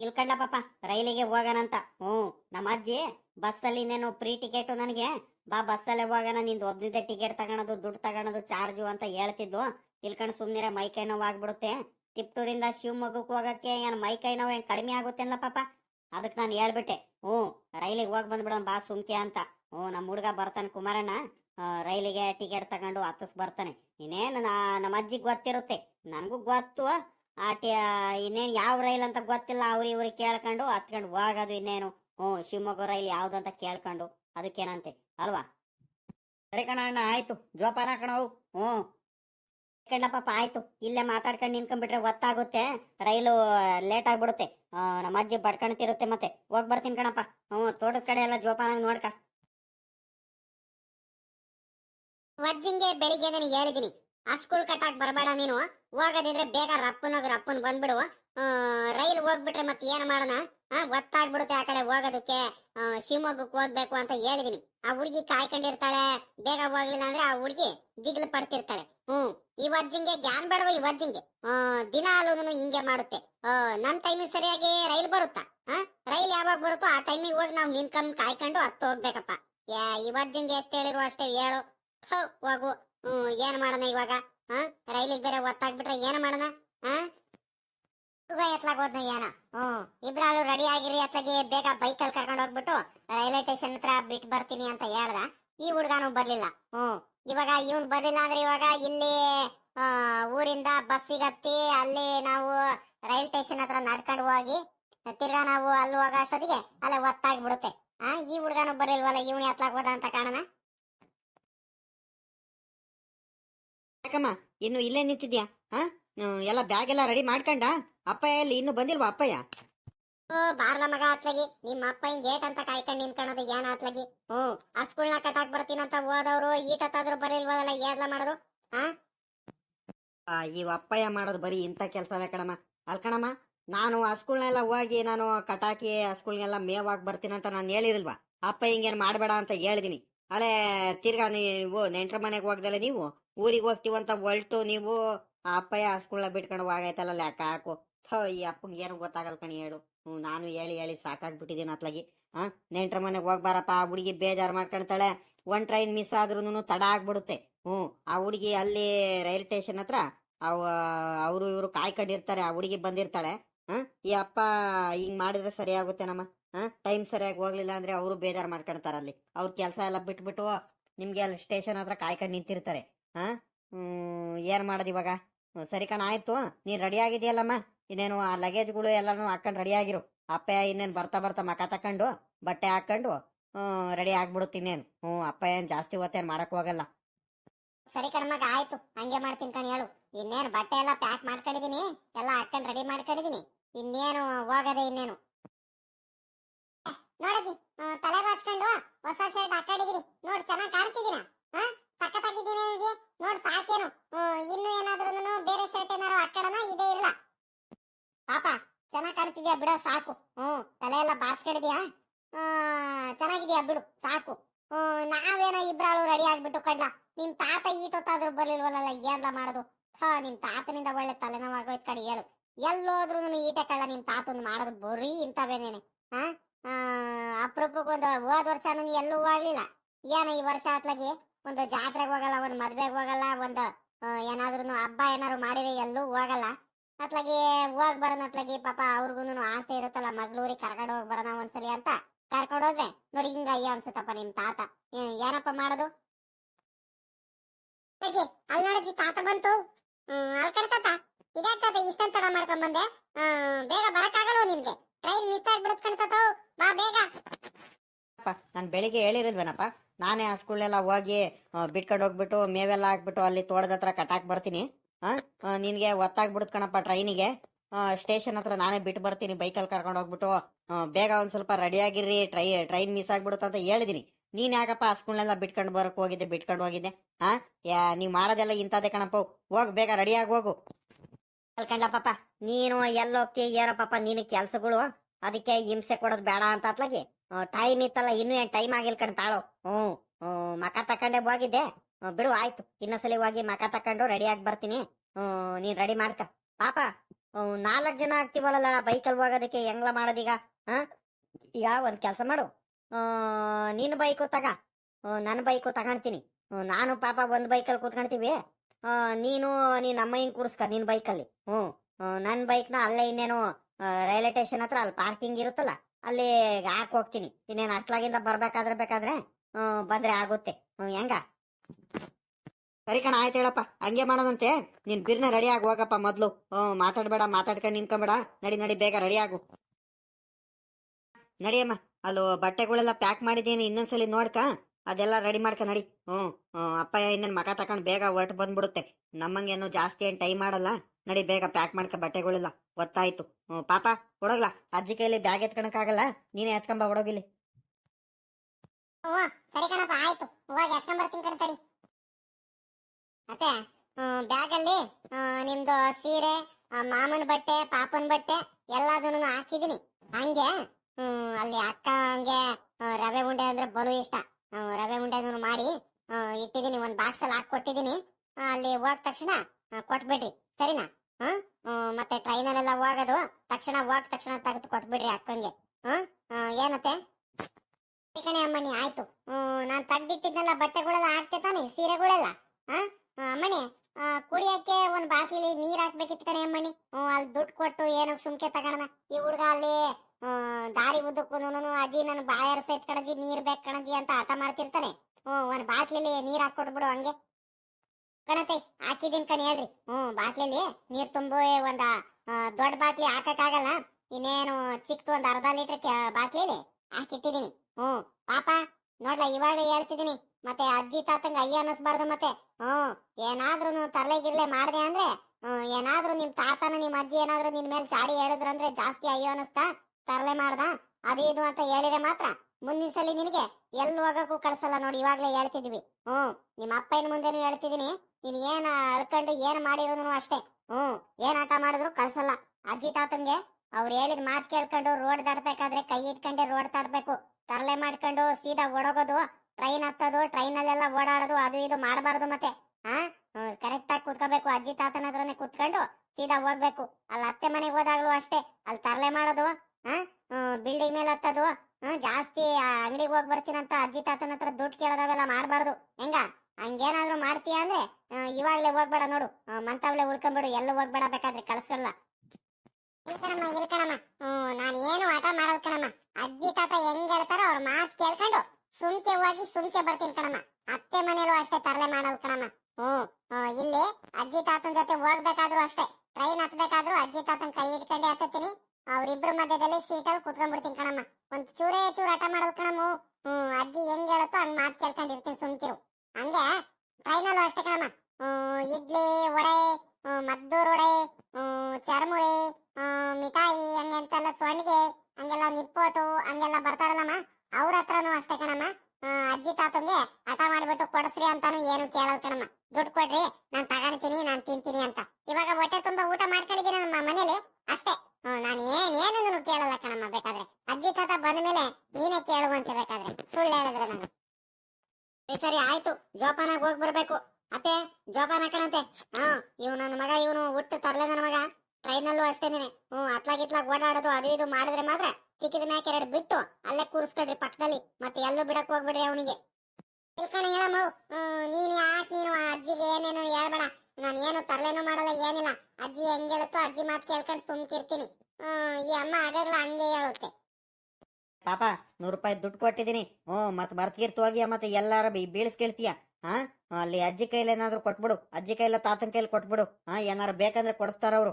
S1: ಇಲ್ಕಂಡ ಪಾಪ, ರೈಲಿಗೆ ಹೋಗೋಣಂತ ಹ್ಞೂ, ನಮ್ಮ ಅಜ್ಜಿ ಬಸ್ಸಲ್ಲಿ ಇನ್ನೇನು ಫ್ರೀ ಟಿಕೆಟು ನನಗೆ? ಬಾ, ಬಸ್ಸಲ್ಲೇ ಹೋಗೋಣ, ನಿಂದು ಒಬ್ಬನಿಂದ ಟಿಕೆಟ್ ತಗೊಳೋದು, ದುಡ್ಡು ತಗೊಳೋದು ಚಾರ್ಜು ಅಂತ ಹೇಳ್ತಿದ್ವು ತಿಳ್ಕೊಂಡು ಸುಮ್ಮನೆ ಮೈ ಕೈ ನೋವು ಆಗ್ಬಿಡುತ್ತೆ. ತಿಪ್ಟೂರಿಂದ ಶಿವಮೊಗ್ಗಕ್ಕೆ ಹೋಗೋಕ್ಕೆ ಏನು ಮೈ ಕೈ ನೋವು ಏನು ಕಡಿಮೆ ಆಗುತ್ತೇನಲ್ಲ ಪಾಪ? ಅದಕ್ಕೆ ನಾನು ಹೇಳ್ಬಿಟ್ಟೆ. ಹ್ಞೂ, ರೈಲಿಗೆ ಹೋಗಿ ಬಂದ್ಬಿಡೋಣ ಬಾ, ಸುಮ್ಕೆ ಅಂತ. ಹ್ಞೂ ನಮ್ಮ ಹುಡುಗ ಬರ್ತಾನೆ ಕುಮಾರಣ್ಣ. ರೈಲಿಗೆ ಟಿಕೆಟ್ ತಗೊಂಡು ಹತ್ತಿಸ್ ಬರ್ತಾನೆ. ಇನ್ನೇನು ನಮ್ಮ ಅಜ್ಜಿಗೆ ಗೊತ್ತಿರುತ್ತೆ. ನನಗೂ ಗೊತ್ತು. ಆ ಟಿ ಇನ್ನೇನು ಯಾವ ರೈಲ್ ಅಂತ ಗೊತ್ತಿಲ್ಲ, ಅವ್ರು ಇವ್ರಿಗೆ ಕೇಳ್ಕೊಂಡು ಹತ್ಕೊಂಡು ಹೋಗೋದು ಇನ್ನೇನು. ಹ್ಞೂ, ಶಿವಮೊಗ್ಗ ರೈಲ್ ಯಾವ್ದು ಅಂತ ಕೇಳ್ಕೊಂಡು ಅದಕ್ಕೇನಂತೆ, ಅಲ್ವಾ? ಸರಿ ಕಣ ಅಣ್ಣ, ಆಯ್ತು. ಜೋಪಾನ ಕಣವು ಹ್ಞೂ. ಕಣ್ಣ ಪಾಪ ಆಯ್ತು. ಇಲ್ಲೇ ಮಾತಾಡ್ಕೊಂಡು ನಿಂತ್ಕೊಂಡ್ಬಿಟ್ರೆ ಗೊತ್ತಾಗುತ್ತೆ, ರೈಲು ಲೇಟ್ ಆಗ್ಬಿಡುತ್ತೆ. ನಮ್ಮ ಅಜ್ಜಿ ಬಡ್ಕಣ್ತಿರುತ್ತೆ ಮತ್ತೆ. ಹೋಗಿ ಬರ್ತೀನಿ ಕಣಪ್ಪ. ಹ್ಞೂ, ತೋಟದ ಕಡೆ ಎಲ್ಲ ಜೋಪಾನ ನೋಡ್ಕ.
S2: ವಜ್ಜಿಂಗೆ ಬೆಳಿಗ್ಗೆ ನನಗೆ ಹೇಳಿದೀನಿ. ಸ್ಕೂಲ್ ಕಟ್ಟಾಕ್ ಬರಬೇಡ ನೀನು. ಹೋಗೋದಿದ್ರೆ ಬೇಗ ರಪ್ಪನೋಗಿ ರಪ್ಪನ್ ಬಂದ್ಬಿಡು. ರೈಲ್ ಹೋಗ್ಬಿಟ್ರೆ ಮತ್ತೆ ಏನ್ ಮಾಡೋಣ? ಗೊತ್ತಾಗ್ಬಿಡುತ್ತೆ ಆ ಕಡೆ ಹೋಗೋದಕ್ಕೆ. ಶಿವಮೊಗ್ಗಕ್ಕೆ ಹೋಗ್ಬೇಕು ಅಂತ ಹೇಳಿದೀನಿ. ಆ ಹುಡುಗಿ ಕಾಯ್ಕೊಂಡಿರ್ತಾಳೆ. ಬೇಗ ಹೋಗ್ಲಿಲ್ಲ ಅಂದ್ರೆ ಆ ಹುಡುಗಿ ದಿಗ್ಲು ಪಡ್ತಿರ್ತಾಳೆ. ಹ್ಮ್ ವಜ್ಜಿಂಗೆ ಜ್ಞಾನ ಬೇಡವ ಆ, ದಿನ ಅಲ್ಲೂ ಹಿಂಗೆ ಮಾಡುತ್ತೆ. ನಮ್ ಟೈಮಿಗೆ ಸರಿಯಾಗಿ ರೈಲ್ ಬರುತ್ತಾ? ರೈಲ್ ಯಾವಾಗ ಬರುತ್ತೋ ಆ ಟೈಮಿಗೆ ಹೋಗಿ ನಾವು ನಿನ್ಕೊಂಡ್ ಕಾಯ್ಕೊಂಡು ಹತ್ತು ಹೋಗ್ಬೇಕಪ್ಪ. ವಜ್ಜಿಂಗೆ ಎಷ್ಟು ಹೇಳಿರುವ ಅಷ್ಟೇ ಹೇಳು. ಹೋಗು. ಹ್ಮ್ ಏನ್ ಮಾಡೋಣ ಇವಾಗ? ಹಾ, ರೈಲಿಗೆ ಬೇರೆ ಒತ್ತಾಗ್ಬಿಟ್ರೆ ಏನ್ ಮಾಡೋಣ ಹಾ? ಹುಡುಗ ಎತ್ಲಾಗ ಹೋದ್ನ ಏನೋ? ಹ್ಮ್ ಇಬ್ರಾಳು ರೆಡಿ ಆಗಿರಿ ಅತ್ಲಾಗೆ ಬೇಗ ಬೈಕಲ್ಲಿ ಕರ್ಕೊಂಡು ಹೋಗ್ಬಿಟ್ಟು ರೈಲ್ವೆ ಸ್ಟೇಷನ್ ಹತ್ರ ಬಿಟ್ ಬರ್ತೀನಿ ಅಂತ ಹೇಳ್ದ. ಈ ಹುಡುಗನು ಬರ್ಲಿಲ್ಲ. ಹ್ಮ್ ಇವಾಗ ಇವನ್ ಬರ್ಲಿಲ್ಲ ಅಂದ್ರೆ ಇವಾಗ ಇಲ್ಲಿ ಊರಿಂದ ಬಸ್ಸಿಗೆ ಹತ್ತಿ ಅಲ್ಲಿ ನಾವು ರೈಲ್ ಸ್ಟೇಷನ್ ಹತ್ರ ನಡ್ಕೊಂಡು ಹೋಗಿ ತಿರ್ಗಾ ನಾವು ಅಲ್ಲಿ ಹೋಗ ಅಷ್ಟೊತ್ತಿಗೆ ಅಲ್ಲೇ ಒತ್ತಾಗ್ಬಿಡುತ್ತೆ. ಆ, ಈ ಹುಡುಗನು ಬರ್ಲಿಲ್ವಲ್ಲ, ಇವನ್ ಎತ್ಲಾಗ ಹೋದ ಅಂತ ಕಾಣನ?
S1: ಯಾಕಮ್ಮ ಇನ್ನು ಇಲ್ಲೇ ನಿಂತಿದ್ಯಾ? ಹಾ? ಎಲ್ಲ ಬ್ಯಾಗ್ ಎಲ್ಲ ರೆಡಿ ಮಾಡ್ಕೊಂಡ? ಅಪ್ಪಯ್ಯ ಇಲ್ಲಿ ಇನ್ನು ಬಂದಿಲ್ವಾ ಅಪ್ಪಯ್ಯ?
S2: ಓ ಬಾರ್ಲ ಮಗ ಅತ್ಲಗಿ. ನಿಮ್ಮ ಅಪ್ಪ ಹಿಂಗ್ ಏಟ್ ಅಂತ ಕಾಯ್ಕೊಂಡು ನಿಂತ್ಕೊಳೋದು ಏನ್ ಆತ್ಲಗಿ ಹ್ಮ್ ಆ ಸ್ಕೂಲ್ನ ಕಟಾಕ್ ಬರ್ತೀನಂತ ಹೋದವ್ರು ಈಟತ್ತಾದ್ರೂ ಬರಿಲ್ವಲ್ಲ ಏದ್ಲ ಮಾಡೋದು?
S1: ಹಾ? ಈ ಅಪ್ಪಯ್ಯ ಮಾಡೋದು ಬರೀ ಇಂಥ ಕೆಲಸವೇ ಕಣಮ್ಮ. ಅಲ್ ಕಣಮ್ಮ ನಾನು ಆ ಸ್ಕೂಲ್ನೆಲ್ಲ ಹೋಗಿ ನಾನು ಕಟಾಕಿ ಆ ಸ್ಕೂಲ್ಗೆಲ್ಲ ಮೇವಾಗಿ ಬರ್ತೀನಿ ಅಂತ ನಾನು ಹೇಳಿರಲ್ವಾ ಅಪ್ಪ ಹಿಂಗೇನು ಮಾಡಬೇಡ ಅಂತ ಹೇಳಿದೀನಿ. ಅಲ್ಲೇ ತಿರ್ಗಾ ನೀವು ನೆಂಟ್ರ ಮನೆಗೆ ಹೋಗ್ದಲ್ಲ ನೀವು? ಊರಿಗೆ ಹೋಗ್ತೀವಂತ ಹೊಲ್ಟು ನೀವು, ಆ ಅಪ್ಪಯ್ಯ ಸ್ಕೂಲ್ನ ಬಿಟ್ಕೊಂಡು ಹೋಗೈತಲ್ಲ ಲೆಕ್ಕ ಹಾಕು. ಥೋ, ಈ ಅಪ್ಪಂಗೆ ಏನು ಗೊತ್ತಾಗಲ್ಲ ಕಣಿ ಹೇಳು. ಹ್ಞೂ ನಾನು ಹೇಳಿ ಹೇಳಿ ಸಾಕಾಗ್ಬಿಟ್ಟಿದ್ದೀನಿ ಅತ್ಲಾಗಿ. ಹಾ ನೆಂಟ್ರ ಮನೆಗೆ ಹೋಗ್ಬಾರಪ್ಪ ಆ ಹುಡುಗಿ ಬೇಜಾರು ಮಾಡ್ಕೊಳ್ತಾಳೆ ಒನ್ ಟ್ರೈನ್ ಮಿಸ್ ಆದ್ರೂ ತಡ ಆಗ್ಬಿಡುತ್ತೆ. ಹ್ಞೂ ಆ ಹುಡುಗಿ ಅಲ್ಲಿ ರೈಲ್ವೆ ಸ್ಟೇಷನ್ ಹತ್ರ, ಅವ, ಅವರು ಇವರು ಕಾಯ್ಕೊಂಡಿರ್ತಾರೆ, ಆ ಹುಡುಗಿ ಬಂದಿರ್ತಾಳೆ. ಹಾ ಈ ಅಪ್ಪ ಹಿಂಗ್ ಮಾಡಿದ್ರೆ ಸರಿ ಆಗುತ್ತೆ ನಮ್ಮ? ಹಾ ಟೈಮ್ ಸರಿಯಾಗಿ ಹೋಗ್ಲಿಲ್ಲ ಅಂದ್ರೆ ಅವರು ಬೇಜಾರ್ ಮಾಡ್ಕೊಳ್ತಾರಲ್ಲಿ ಅವ್ರ ಕೆಲಸ ಎಲ್ಲ ಬಿಟ್ಬಿಟ್ಟು ನಿಮ್ಗೆ ಅಲ್ಲಿ ಸ್ಟೇಷನ್ ಹತ್ರ ಕಾಯ್ಕೊಂಡು ನಿಂತಿರ್ತಾರೆ. ಹ? ಏನು ಮಾಡೋದು ಇವಾಗ? ಸರಿ ಕಣ, ಆಯ್ತು. ನೀನ್ ರೆಡಿ ಆಗಿದೆಯಲ್ಲಮ್ಮ? ಇನ್ನೇನು ಆ ಲಗೇಜ್ಗಳು ಎಲ್ಲಾನು ಹಾಕೊಂಡು ರೆಡಿ ಆಗಿರು. ಅಪ್ಪ ಇನ್ನೇನು ಬರ್ತಾ ಬರ್ತಾ ಮಕ ತಕೊಂಡು, ಬಟ್ಟೆ ಹಾಕೊಂಡು ರೆಡಿ ಆಗ್ಬಿಡುತ್ತೆ ಇನ್ನೇನು. ಹ್ಞೂ ಅಪ್ಪ ಏನು ಜಾಸ್ತಿ ಹೊತ್ತೇನು ಮಾಡಕ್ ಹೋಗಲ್ಲ.
S2: ಸರಿ ಕಣಮ್ಮಗ ಆಯ್ತು. ಹಂಗೆ ಮಾಡ್ತೀನಿ ಕಣ, ಹೇಳು. ಇನ್ನೇನು ಬಟ್ಟೆ ಎಲ್ಲ ಪ್ಯಾಕ್ ಮಾಡ್ಕೊಂಡಿದೀನಿ, ಎಲ್ಲ ಹಾಕೊಂಡು ರೆಡಿ ಮಾಡ್ಕೊಂಡಿದೀನಿ. ಇನ್ನೇನು ಹೋಗದೆ ಇನ್ನೇನು. ನೋಡಜಿ ತಲೆ ಬಾಚ್ಕೊಂಡು ಹೊಸ ಶರ್ಟ್ ಹಾಕೊಂಡಿದೀನಿ. ನೋಡಿ, ಚೆನ್ನಾಗಿ ಕಾಣ್ತಿದ್ದೀನ? ಹಾ? ಸಖತ್ತಾಗಿದ್ದೀನಿ ಅಜ್ಜಿ. ನೋಡ್ ಸಾಕೇನು. ಇನ್ನು ಏನಾದ್ರೂ ಬೇರೆ ಶರ್ಟ್ ಏನಾದ್ರು ಹಾಕೋಣ ಇದೆ ಇಲ್ಲ. ಪಾಪ, ಚೆನ್ನಾಗಿ ಕಾಣ್ತಿದ್ಯಾ ಬಿಡ, ಸಾಕು. ಹ್ಮ್ ತಲೆ ಎಲ್ಲ ಬಾಚ್ಕೊಂಡಿದ್ಯಾ ಚೆನ್ನಾಗಿದ್ಯಾ ಬಿಡು, ಸಾಕು. ನಾವೇನೋ ಇಬ್ರಾಳು ರೆಡಿ ಆಗ್ಬಿಟ್ಟು ಕಡ್ಲ. ನಿಮ್ ತಾತ ಈ ಈಟೊತ್ತಾದ್ರೂ ಬರ್ಲಿಲ್ವಲ್ಲ ಏನ್ಲ ಮಾಡೋದು. ಹಾ ನಿಮ್ ತಾತನಿಂದ ಒಳ್ಳೆ ತಲೆನೋವಾಗೋಯ್ತು ಕಡೆ ಹೇಳು. ಎಲ್ಲೋದ್ರೂ ಈಟೆ ಕಳ್ಳ ನಿಮ್ ತಾತನ್ ಮಾಡೋದು ಬರೀ ಇಂಥವೇನೇನೆ, ಹಾ? ಅಪರೂಪಕ್ಕೊಂದು ಹೋದ ವರ್ಷ ಎಲ್ಲೂ ಆಗಲಿಲ್ಲ. ಏನ ಈ ವರ್ಷ ಅತ್ಲಾಗಿ ಒಂದು ಜಾತ್ರೆಗೆ ಹೋಗಲ್ಲ, ಒಂದು ಮದ್ವೆಗೆ ಹೋಗಲ್ಲ, ಒಂದು ಏನಾದ್ರೂ ಹಬ್ಬ ಏನಾದ್ರು ಮಾಡಿದ್ರೆ ಎಲ್ಲೂ ಹೋಗಲ್ಲ. ಅತ್ಲಾಗಿ ಹೋಗ್ ಬರೋಣ ಅತ್ಲಾಗಿ ಪಾಪ ಅವ್ರಿಗೂ ಆಸೆ ಇರುತ್ತಲ್ಲ, ಮಗ್ಳೂರಿಗೆ ಕರ್ಕೊಂಡು ಹೋಗಿ ಬರೋಣ ಒಂದ್ಸಲಿ ಅಂತ ಕರ್ಕೊಂಡು ಹೋದ್ರೆ ನೋಡಿ ಹಿಂಗ ಅಯ್ಯ ಅನ್ಸುತ್ತಪ್ಪ ನಿಮ್ ತಾತ. ಏನಪ್ಪ ಮಾಡೋದು? ಅಲ್ಲಿ ನೋಡಜ್ಜಿ ತಾತ ಬಂತು. ಹ್ಮ್ ತಾತ. ಇದೇ ತಾತ ಇಷ್ಟೊಂದ್ ಮಾಡ್ಕೊಂಡ್ ಬಂದೆ? ಬೇಗ ಬರಕ್ಕಾಗಲ್ವ ನಿನ್ಗೆ ಟ್ರೈನ್ ಮಿಸ್ ಆಗ್ಬಿಡತ್ ಕಣ್ತಾತ ಬಾ ಬೇಗ.
S1: ನಾನು ಬೆಳಿಗ್ಗೆ ಹೇಳಿರಿಲ್ವೇನಪ್ಪ? ನಾನೇ ಆ ಸ್ಕೂಲ್ನೆಲ್ಲ ಹೋಗಿ ಬಿಟ್ಕೊಂಡು ಹೋಗ್ಬಿಟ್ಟು ಮೇವೆಲ್ಲ ಹಾಕ್ಬಿಟ್ಟು ಅಲ್ಲಿ ತೋಟದ ಹತ್ರ ಕಟ್ಟಾಕ್ ಬರ್ತೀನಿ. ನಿನಗೆ ಒತ್ತಾಗ್ಬಿಡುತ್ತೆ ಕಣಪ್ಪ ಟ್ರೈನಿಗೆ. ಸ್ಟೇಷನ್ ಹತ್ರ ನಾನೇ ಬಿಟ್ಟು ಬರ್ತೀನಿ ಬೈಕಲ್ಲಿ ಕರ್ಕೊಂಡು ಹೋಗ್ಬಿಟ್ಟು. ಬೇಗ ಒಂದು ಸ್ವಲ್ಪ ರೆಡಿ ಆಗಿರ್ರಿ ಟ್ರೈ, ಟ್ರೈನ್ ಮಿಸ್ ಆಗ್ಬಿಡುತ್ತೆ ಅಂತ ಹೇಳಿದೀನಿ. ನೀನ್ ಯಾಕಪ್ಪ ಆ ಸ್ಕೂಲ್ನೆಲ್ಲ ಬಿಟ್ಕೊಂಡು ಬರಕ್ ಹೋಗಿದ್ದೆ, ಬಿಟ್ಕೊಂಡು ಹೋಗಿದ್ದೆ? ಹಾ ಯಾ, ನೀವ್ ಮಾಡೋದೆಲ್ಲ ಇಂಥದ್ದೇ ಕಣಪ್ಪ. ಹೋಗ್, ಬೇಗ ರೆಡಿ ಆಗಿ ಹೋಗು. ಅಲ್ಕಂಡ್ಲ ಪಾಪ ನೀನು ಎಲ್ಲೋಗ್ತಿ ಏನೋ ಪಾಪ ನಿನ್ನ ಕೆಲಸಗಳು. ಅದಕ್ಕೆ ಹಿಂಸೆ ಕೊಡೋದು ಬೇಡ ಅಂತ ಅತ್ಲಾಗಿ. ಟೈಮ್ ಇತ್ತಲ್ಲ ಇನ್ನೂ ಏನ್ ಟೈಮ್ ಆಗಿಲ್ ಕಣ್ ತಾಳು. ಹ್ಞೂ ಮಕ ತಕೊಂಡೆ ಹೋಗಿದ್ದೆ. ಬಿಡು ಆಯ್ತು. ಇನ್ನೊಂದ್ಸಲಿ ಹೋಗಿ ಮಕ ತಕೊಂಡು ರೆಡಿ ಆಗಿ ಬರ್ತೀನಿ. ಹ್ಮ್, ನೀನ್ ರೆಡಿ ಮಾಡ್ಕ. ಪಾಪ ನಾಲ್ಕು ಜನ ಆಗ್ತೀವಲ್ಲ ಬೈಕಲ್ಲಿ ಹೋಗೋದಕ್ಕೆ ಹೆಂಗ್ಲ ಮಾಡೋದೀಗ? ಹಾ? ಈಗ ಒಂದ್ ಕೆಲಸ ಮಾಡು. ನೀನು ಬೈಕು ತಗ. ನನ್ನ ಬೈಕು ತಗೊಂತೀನಿ. ನಾನು ಪಾಪ ಒಂದ್ ಬೈಕಲ್ಲಿ ಕೂತ್ಕೊಂತೀವಿ. ನೀನು ನೀನ್ ಅಮ್ಮಯ್ಯನ್ ಕೂರಿಸ್ಕ ನಿನ್ ಬೈಕಲ್ಲಿ. ಹ್ಞೂ ನನ್ನ ಬೈಕ್ನ ಅಲ್ಲೇ ಇನ್ನೇನು ರೈಲ್ವೆ ಸ್ಟೇಷನ್ ಹತ್ರ ಅಲ್ಲಿ ಪಾರ್ಕಿಂಗ್ ಇರುತ್ತಲ್ಲ? ಅಲ್ಲಿ ಹಾಕಿ ಹೋಗ್ತೀನಿ. ಇನ್ನೇನು ಅತ್ಲಾಗಿಂದ ಬರ್ಬೇಕಾದ್ರೆ ಬೇಕಾದ್ರೆ ಹ್ಮ್, ಬಂದ್ರೆ ಆಗುತ್ತೆ. ಹ್ಮ್, ಹೆಂಗ? ಸರಿ ಕಣ ಆಯ್ತು ಹೇಳಪ್ಪ. ಹಂಗೆ ಮಾಡೋದಂತೆ ನೀನ್ ಬಿರ್ನ ರೆಡಿ ಆಗಿ ಹೋಗಪ್ಪ ಮೊದ್ಲು. ಹ್ಮ್ ಮಾತಾಡ್ಬೇಡ ಮಾತಾಡ್ಕೊಂಡು ನಿಂತ್ಕೊಂಬೇಡ. ನಡಿ ನಡಿ ಬೇಗ ರೆಡಿ ಆಗು. ನಡಿಯಮ್ಮ ಅಲ್ಲೂ ಬಟ್ಟೆಗಳೆಲ್ಲ ಪ್ಯಾಕ್ ಮಾಡಿದ್ದೀನಿ. ಇನ್ನೊಂದ್ಸಲಿ ನೋಡ್ಕ. ಅದೆಲ್ಲ ರೆಡಿ ಮಾಡ್ಕ ನಡಿ. ಹ್ಮ್, ಅಪ್ಪಯ್ಯ ಇನ್ನೇನ್ ಮಕ ತಕೊಂಡ್ ಬೇಗ ಹೊರಟು ಬಂದ್ಬಿಡುತ್ತೆ. ನಮ್ಮಂಗೇನು ಜಾಸ್ತಿ ಏನ್ ಟೈಮ್ ಮಾಡಲ್ಲ. ನಡಿ ಬೇಗ ಪ್ಯಾಕ್ ಮಾಡ್ಕ ಬಟ್ಟೆಗಳಿಲ್ಲ ಗೊತ್ತಾಯ್ತು ಹ್ಮ್ ಪಾಪ ಹೊಡೋಗ್ಲ. ಅಜ್ಜಿ ಕೈಲಿ ಬ್ಯಾಗ್ ಎತ್ಕೊಳಕ್ಕಾಗಲ್ಲ. ನೀನೇ ಎತ್ಕೊಂಬ ಹೊಡೋಗಿಲಿ
S2: ಹ್ಞೂ ಸರಿ ಕಣಪ್ಪ ಆಯ್ತು. ಹೋಗಿ ಎತ್ಕೊಂಬರ್ತೀನಿ ಕಣ್ ತಡಿ. ಮತ್ತೆ ಬ್ಯಾಗಲ್ಲಿ ನಿಮ್ದು ಸೀರೆ ಮಾಮನ್ ಬಟ್ಟೆ ಪಾಪನ್ ಬಟ್ಟೆ ಎಲ್ಲದನ್ನು ಹಾಕಿದೀನಿ ಹಂಗೆ ಅಲ್ಲಿ ಅಕ್ಕ ಹಂಗೆ ರವೆ ಉಂಡೆ ಅಂದ್ರೆ ಬಲು ಇಷ್ಟ. ರವೆ ಉಂಡೆನೂ ಮಾಡಿ ಇಟ್ಟಿದ್ದೀನಿ ಒಂದು ಒಂದ್ ಬಾಕ್ಸ್ ಅಲ್ಲಿ ಹಾಕಿ ಕೊಟ್ಟಿದ್ದೀನಿ. ಅಲ್ಲಿ ಹೋದ ತಕ್ಷಣ ಕೊಟ್ಬಿಡ್ರಿ ಸರಿನಾ? ಹ್ಮ್, ಮತ್ತೆ ಟ್ರೈನಲ್ಲೆಲ್ಲ ಹೋಗೋದು ತಕ್ಷಣ ಹೋದ ತಕ್ಷಣ ತೆಗೆದು ಕೊಟ್ಬಿಡ್ರಿ ಅಕ್ಕಂಗೆ. ಆ, ಏನತ್ತೆ? ಕಣೆ ಅಮ್ಮಣ್ಣಿ ಆಯ್ತು. ನಾನ್ ತೆಗ್ದಿಟ್ಟಿದ್ನೆಲ್ಲ ಬಟ್ಟೆಗಳೆಲ್ಲ ಹಾಕ್ತೆ ತಾನೆ ಸೀರೆಗಳೆಲ್ಲ? ಹಾ ಅಮ್ಮಣ್ಣಿ ಕುಡಿಯೋಕ್ಕೆ ಒಂದು ಬಾಟ್ಲಿ ನೀರ್ ಹಾಕ್ಬೇಕಿತ್ತು ಕಣೆ ಅಮ್ಮಣ್ಣಿ. ಅಲ್ಲಿ ದುಡ್ಡು ಕೊಟ್ಟು ಏನೋ ಸುಮ್ಕೆ ತಗೋಣ. ಈ ಹುಡುಗ ಅಲ್ಲಿ ದಾರಿ ಉದ್ದಕ್ಕೂ ಅಜ್ಜಿ, ನನ್ ಬಾಯರ್ ಕಣಜಿ ನೀರ್ ಬೇಕು ಕಣಜಿ ಅಂತ ಆಟ ಮಾಡ್ತಿರ್ತಾನೆ. ಹ್ಮ್, ಒಂದ್ ಬಾಟ್ಲಿಲಿ ನೀರ್ ಹಾಕೊಟ್ಬಿಡು ಹಂಗೆ. ಕಣತೆ, ಹಾಕಿದೀನಿ ಕಣಿ ಹೇಳ್ರಿ. ಹ್ಮ್ ಬಾಟ್ಲಿಲಿ ನೀರ್ ತುಂಬು ಒಂದ ದೊಡ್ಡ ಬಾಟ್ಲಿ ಹಾಕಕ್ಕಾಗಲ್ಲ ಇನ್ನೇನು ಚಿಕ್ಕದು ಒಂದ್ ಅರ್ಧ ಲೀಟರ್ ಬಾಟ್ಲಿಲಿ ಹಾಕಿಟ್ಟಿದೀನಿ. ಹ್ಮ್, ಪಾಪ, ನೋಡ್ಲ, ಇವಾಗ ಹೇಳ್ತಿದೀನಿ. ಮತ್ತೆ ಅಜ್ಜಿ ತಾತಂಗ ಅಯ್ಯ ಅನ್ನಿಸ್ಬಾರ್ದು ಮತ್ತೆ. ಹ್ಮ್ ಏನಾದ್ರೂ ತರಲೆ ಗಿರ್ಲೆ ಮಾಡ್ದೆ ಅಂದ್ರೆ, ಹ್ಮ್, ಏನಾದ್ರೂ ನಿಮ್ ತಾತನ, ನಿಮ್ ಅಜ್ಜಿ ಏನಾದ್ರೂ ನಿನ್ ಮೇಲೆ ಚಾಡಿ ಹೇಳಿದ್ರಂದ್ರೆ ಜಾಸ್ತಿ ಅಯ್ಯೋ ಅನ್ನಿಸ್ತಾ. ತರ್ಲೆ ಮಾಡ್ದ? ಅದು ಇದು ಅಂತ ಹೇಳಿದ್ರೆ ಮಾತ್ರ ಮುಂದಿನ ಸಲ ನಿನಗೆ ಎಲ್ಲಿ ಹೋಗಕ್ಕೂ ಕಳ್ಸಲ್ಲ ನೋಡಿ, ಇವಾಗ್ಲೇ ಹೇಳ್ತಿದ್ವಿ. ಹ್ಮ್, ನಿಮ್ಮ ಅಪ್ಪನ ಮುಂದೆನು ಹೇಳ್ತಿದೀನಿ. ನೀನ್ ಏನ್ ಅಳ್ಕೊಂಡು ಏನ್ ಮಾಡಿರೋದನು ಅಷ್ಟೇ. ಹ್ಮ್, ಏನ್ ಆಟ ಮಾಡಿದ್ರು ಕಳ್ಸಲ್ಲ. ಅಜ್ಜಿ ತಾತಂಗೆ ಅವ್ರು ಹೇಳಿದ ಮಾತ್ ಕೇಳ್ಕೊಂಡು ರೋಡ್ ದಾಡ್ಬೇಕಾದ್ರೆ ಕೈ ಇಟ್ಕೊಂಡೆ ರೋಡ್ ದಾಟಬೇಕು ತರಲೆ ಮಾಡ್ಕೊಂಡು ಸೀದಾ ಓಡೋಗೋದು, ಟ್ರೈನ್ ಹತ್ತೋದು ಟ್ರೈನ್ ಅಲ್ಲೆಲ್ಲ ಓಡಾಡೋದು, ಅದು ಇದು ಮಾಡಬಾರ್ದು ಮತ್ತೆ. ಹಾ ಕರೆಕ್ಟ್ ಆಗಿ ಕುತ್ಕೋಬೇಕು. ಅಜ್ಜಿ ತಾತನ ಹತ್ರನೇ ಕುತ್ಕೊಂಡು ಸೀದಾ ಹೋಗ್ಬೇಕು. ಅಲ್ಲಿ ಅತ್ತೆ ಮನೆಗೆ ಹೋದಾಗ್ಲೂ ಅಷ್ಟೇ. ಅಲ್ಲಿ ತರಲೆ ಮಾಡೋದು ಬಿಲ್ಡಿಂಗ್ ಮೇಲೆ ಹತ್ತೋದು. ಜಾಸ್ತಿ ಅಂಗಡಿಗೆ ಹೋಗಿ ಬರ್ತೀನಂತ ಅಜ್ಜಿ ತಾತನ ಹತ್ರ ದುಡ್ಡು ಕೇಳೋದಾವೆಲ್ಲ ಮಾಡಬಾರ್ದು. ಹೆಂಗ? ಹಂಗೇನಾದ್ರೂ ಮಾಡ್ತೀಯ ಅಂದ್ರೆ ಇವಾಗ್ಲೇ ಹೋಗ್ಬೇಡ ನೋಡು. ಮಂತವ್ಲೆ ಉಳ್ಕೊಂಬಿಡು ಎಲ್ಲೂ ಹೋಗ್ಬೇಡ ಬೇಕಾದ್ರೆ ಕಳ್ಸಲ್ಲ. ಇಲ್ಕಣಮ್ಮ ಹ್ಮ್ ನಾನು ಏನು ಆಟ ಮಾಡೋದು ಕಣಮ್ಮ. ಅಜ್ಜಿ ತಾತ ಹೆಂಗ್ ಹೇಳ್ತಾರೋ ಅವ್ರ ಮಾತು ಕೇಳ್ಕೊಂಡು ಸುಮ್ಕೆ ಹೋಗಿ ಸುಮ್ಕೆ ಬರ್ತೀನಿ ಕಣಮ್ಮ. ಅತ್ತೆ ಮನೇಲೂ ಅಷ್ಟೇ ತರಲೆ ಮಾಡೋದು ಕಣಮ್ಮ. ಹ್ಮ್ ಇಲ್ಲಿ ಅಜ್ಜಿ ತಾತನ ಜೊತೆ ಹೋಗ್ಬೇಕಾದ್ರೂ ಅಷ್ಟೇ. ಟ್ರೈನ್ ಹತ್ಬೇಕಾದ್ರೂ ಅಜ್ಜಿ ತಾತನ ಕೈ ಇಟ್ಕೊಂಡೆ ಹತ್ತತೀನಿ ಅವ್ರಿಬ್ರ ಮಧ್ಯದಲ್ಲಿ ಸೀಟಲ್ಲಿ ಕುತ್ಕೊಂಡ್ಬಿಡ್ತೀನಿ ಕಣಮ್ಮ. ಒಂದ್ ಚೂರೇ ಚೂರು ಆಟ ಮಾಡೋದು ಕಣಮ್ಮ. ಹ್ಮ್, ಅಜ್ಜಿ ಹೆಂಗ್ ಹೇಳುತ್ತೋ ಹಂಗ್ ಮಾತು ಕೇಳ್ಕೊಂಡಿರ್ತೀನಿ ಸುಮ್ಕಿರು. ಹಂಗೆ? ಟ್ರೈನಲ್ಲೂ ಅಷ್ಟೇ ಕಣಮ್ಮ. ಇಡ್ಲಿ, ವಡೆ ಮದ್ದೂರ್ ವಡೆ ಚರ್ಮುರಿ ಮಿಠಾಯಿ, ಹಂಗೆ ಅಂತೆಲ್ಲ ಸೊಂಡಿಗೆ ಹಂಗೆಲ್ಲ ನಿಪ್ಪೋಟು, ಹಂಗೆಲ್ಲ ಬರ್ತಾರಲ್ಲಮ್ಮ. ಅವ್ರ ಹತ್ರನೂ ಅಷ್ಟೇ ಕಣಮ್ಮ. ಅಜ್ಜಿ ತಾತಂಗೆ ಹಠ ಮಾಡ್ಬಿಟ್ಟು ಕೊಡಿಸ್ರಿ ಅಂತಾನು ಏನು ಕೇಳೋದು ಕಣಮ್ಮ. ದುಡ್ಡು ಕೊಡ್ರಿ, ನಾನು ತಗೊಂತೀನಿ ನಾನು ತಿಂತೀನಿ ಅಂತ. ಇವಾಗ ಹೊಟ್ಟೆ ತುಂಬಾ ಊಟ ಮಾಡ್ಕೊಂಡಿದ್ದೀನಿ ನಮ್ಮ ಮನೇಲಿ? ಅಷ್ಟೇ. ನಾನು ಏನ್ ಏನನ್ನು ಕೇಳಲ್ಲ ಕಣಮ್ಮ ಬೇಕಾದ್ರೆ. ಅಜ್ಜಿ ತಾತ ಬಂದ ಮೇಲೆ ನೀನೇ ಕೇಳುವಂತೆ ಬೇಕಾದ್ರೆ. ಸುಳ್ಳು ಹೇಳಿದ್ರೆ ನಾನು. ಸರಿ, ಆಯ್ತು. ಜೋಪಾನಾಗ ಹೋಗಿ ಬರ್ಬೇಕು. ಅತ್ತೆ, ಜೋಪಾನ ಕಣಂತೆ. ಹಾ ಇವ್ ನನ್ನ ಮಗ, ಇವನು ಹುಟ್ಟು ತರಲೆ ನನ್ನ ಮಗ. ಟ್ರೈನಲ್ಲೂ ಅಷ್ಟೇನೆ ಹ್ಮ್ ಅತ್ಲಾಗ್ ಇತ್ಲಾಗ್ ಓಡಾಡೋದು ಅದು ಇದು ಮಾಡಿದ್ರೆ ಮಾತ್ರ ಸಿಕ್ಕಿದ ಮ್ಯಾಕ್ ಎರಡು ಬಿಟ್ಟು ಅಲ್ಲೇ ಕೂರಿಸ್ಕೊಡ್ರಿ ಪಕ್ಕದಲ್ಲಿ. ಮತ್ತೆ ಎಲ್ಲೂ ಬಿಡಕ್ ಹೋಗ್ಬಿಡ್ರಿ ಅವನಿಗೆ. ತಿಳ್ಕೊಂಡು ಹೇಳಮ್ಮ? ನೀನು ಯಾಕೆ ನೀನು ಅಜ್ಜಿಗೆ ಏನೇನು ಹೇಳ್ಬೇಡ. ನಾನು ಏನು ತರಲೇನು ಮಾಡಲ್ಲ ಏನಿಲ್ಲ. ಅಜ್ಜಿ ಹೆಂಗ್ ಹೇಳುತ್ತೋ ಅಜ್ಜಿ ಮಾತು ಕೇಳ್ಕೊಂಡು ಸುಮ್ಕಿರ್ತೀನಿ. ಈ ಅಮ್ಮ ಆಗಾಗ್ಲ ಹಂಗೆ ಹೇಳುತ್ತೆ.
S1: ಪಾಪ ನೂರು ರೂಪಾಯಿ ದುಡ್ಡು ಕೊಟ್ಟಿದ್ದೀನಿ ಹ್ಞೂ ಮತ್ತೆ ಮರ್ತ್ಗಿರ್ತು ಹೋಗಿ ಮತ್ತೆ ಎಲ್ಲಾರ ಬೀಳಿಸ್ಕೇಳ್ತೀಯ ಹಾ? ಅಲ್ಲಿ ಅಜ್ಜಿ ಕೈಲಿ ಏನಾದ್ರು ಕೊಟ್ಬಿಡು. ಅಜ್ಜಿ ಕೈಲ ತಾತನ ಕೈಲಿ ಕೊಟ್ಬಿಡು. ಹಾ ಏನಾರು ಬೇಕಂದ್ರೆ ಕೊಡಿಸ್ತಾರ ಅವರು.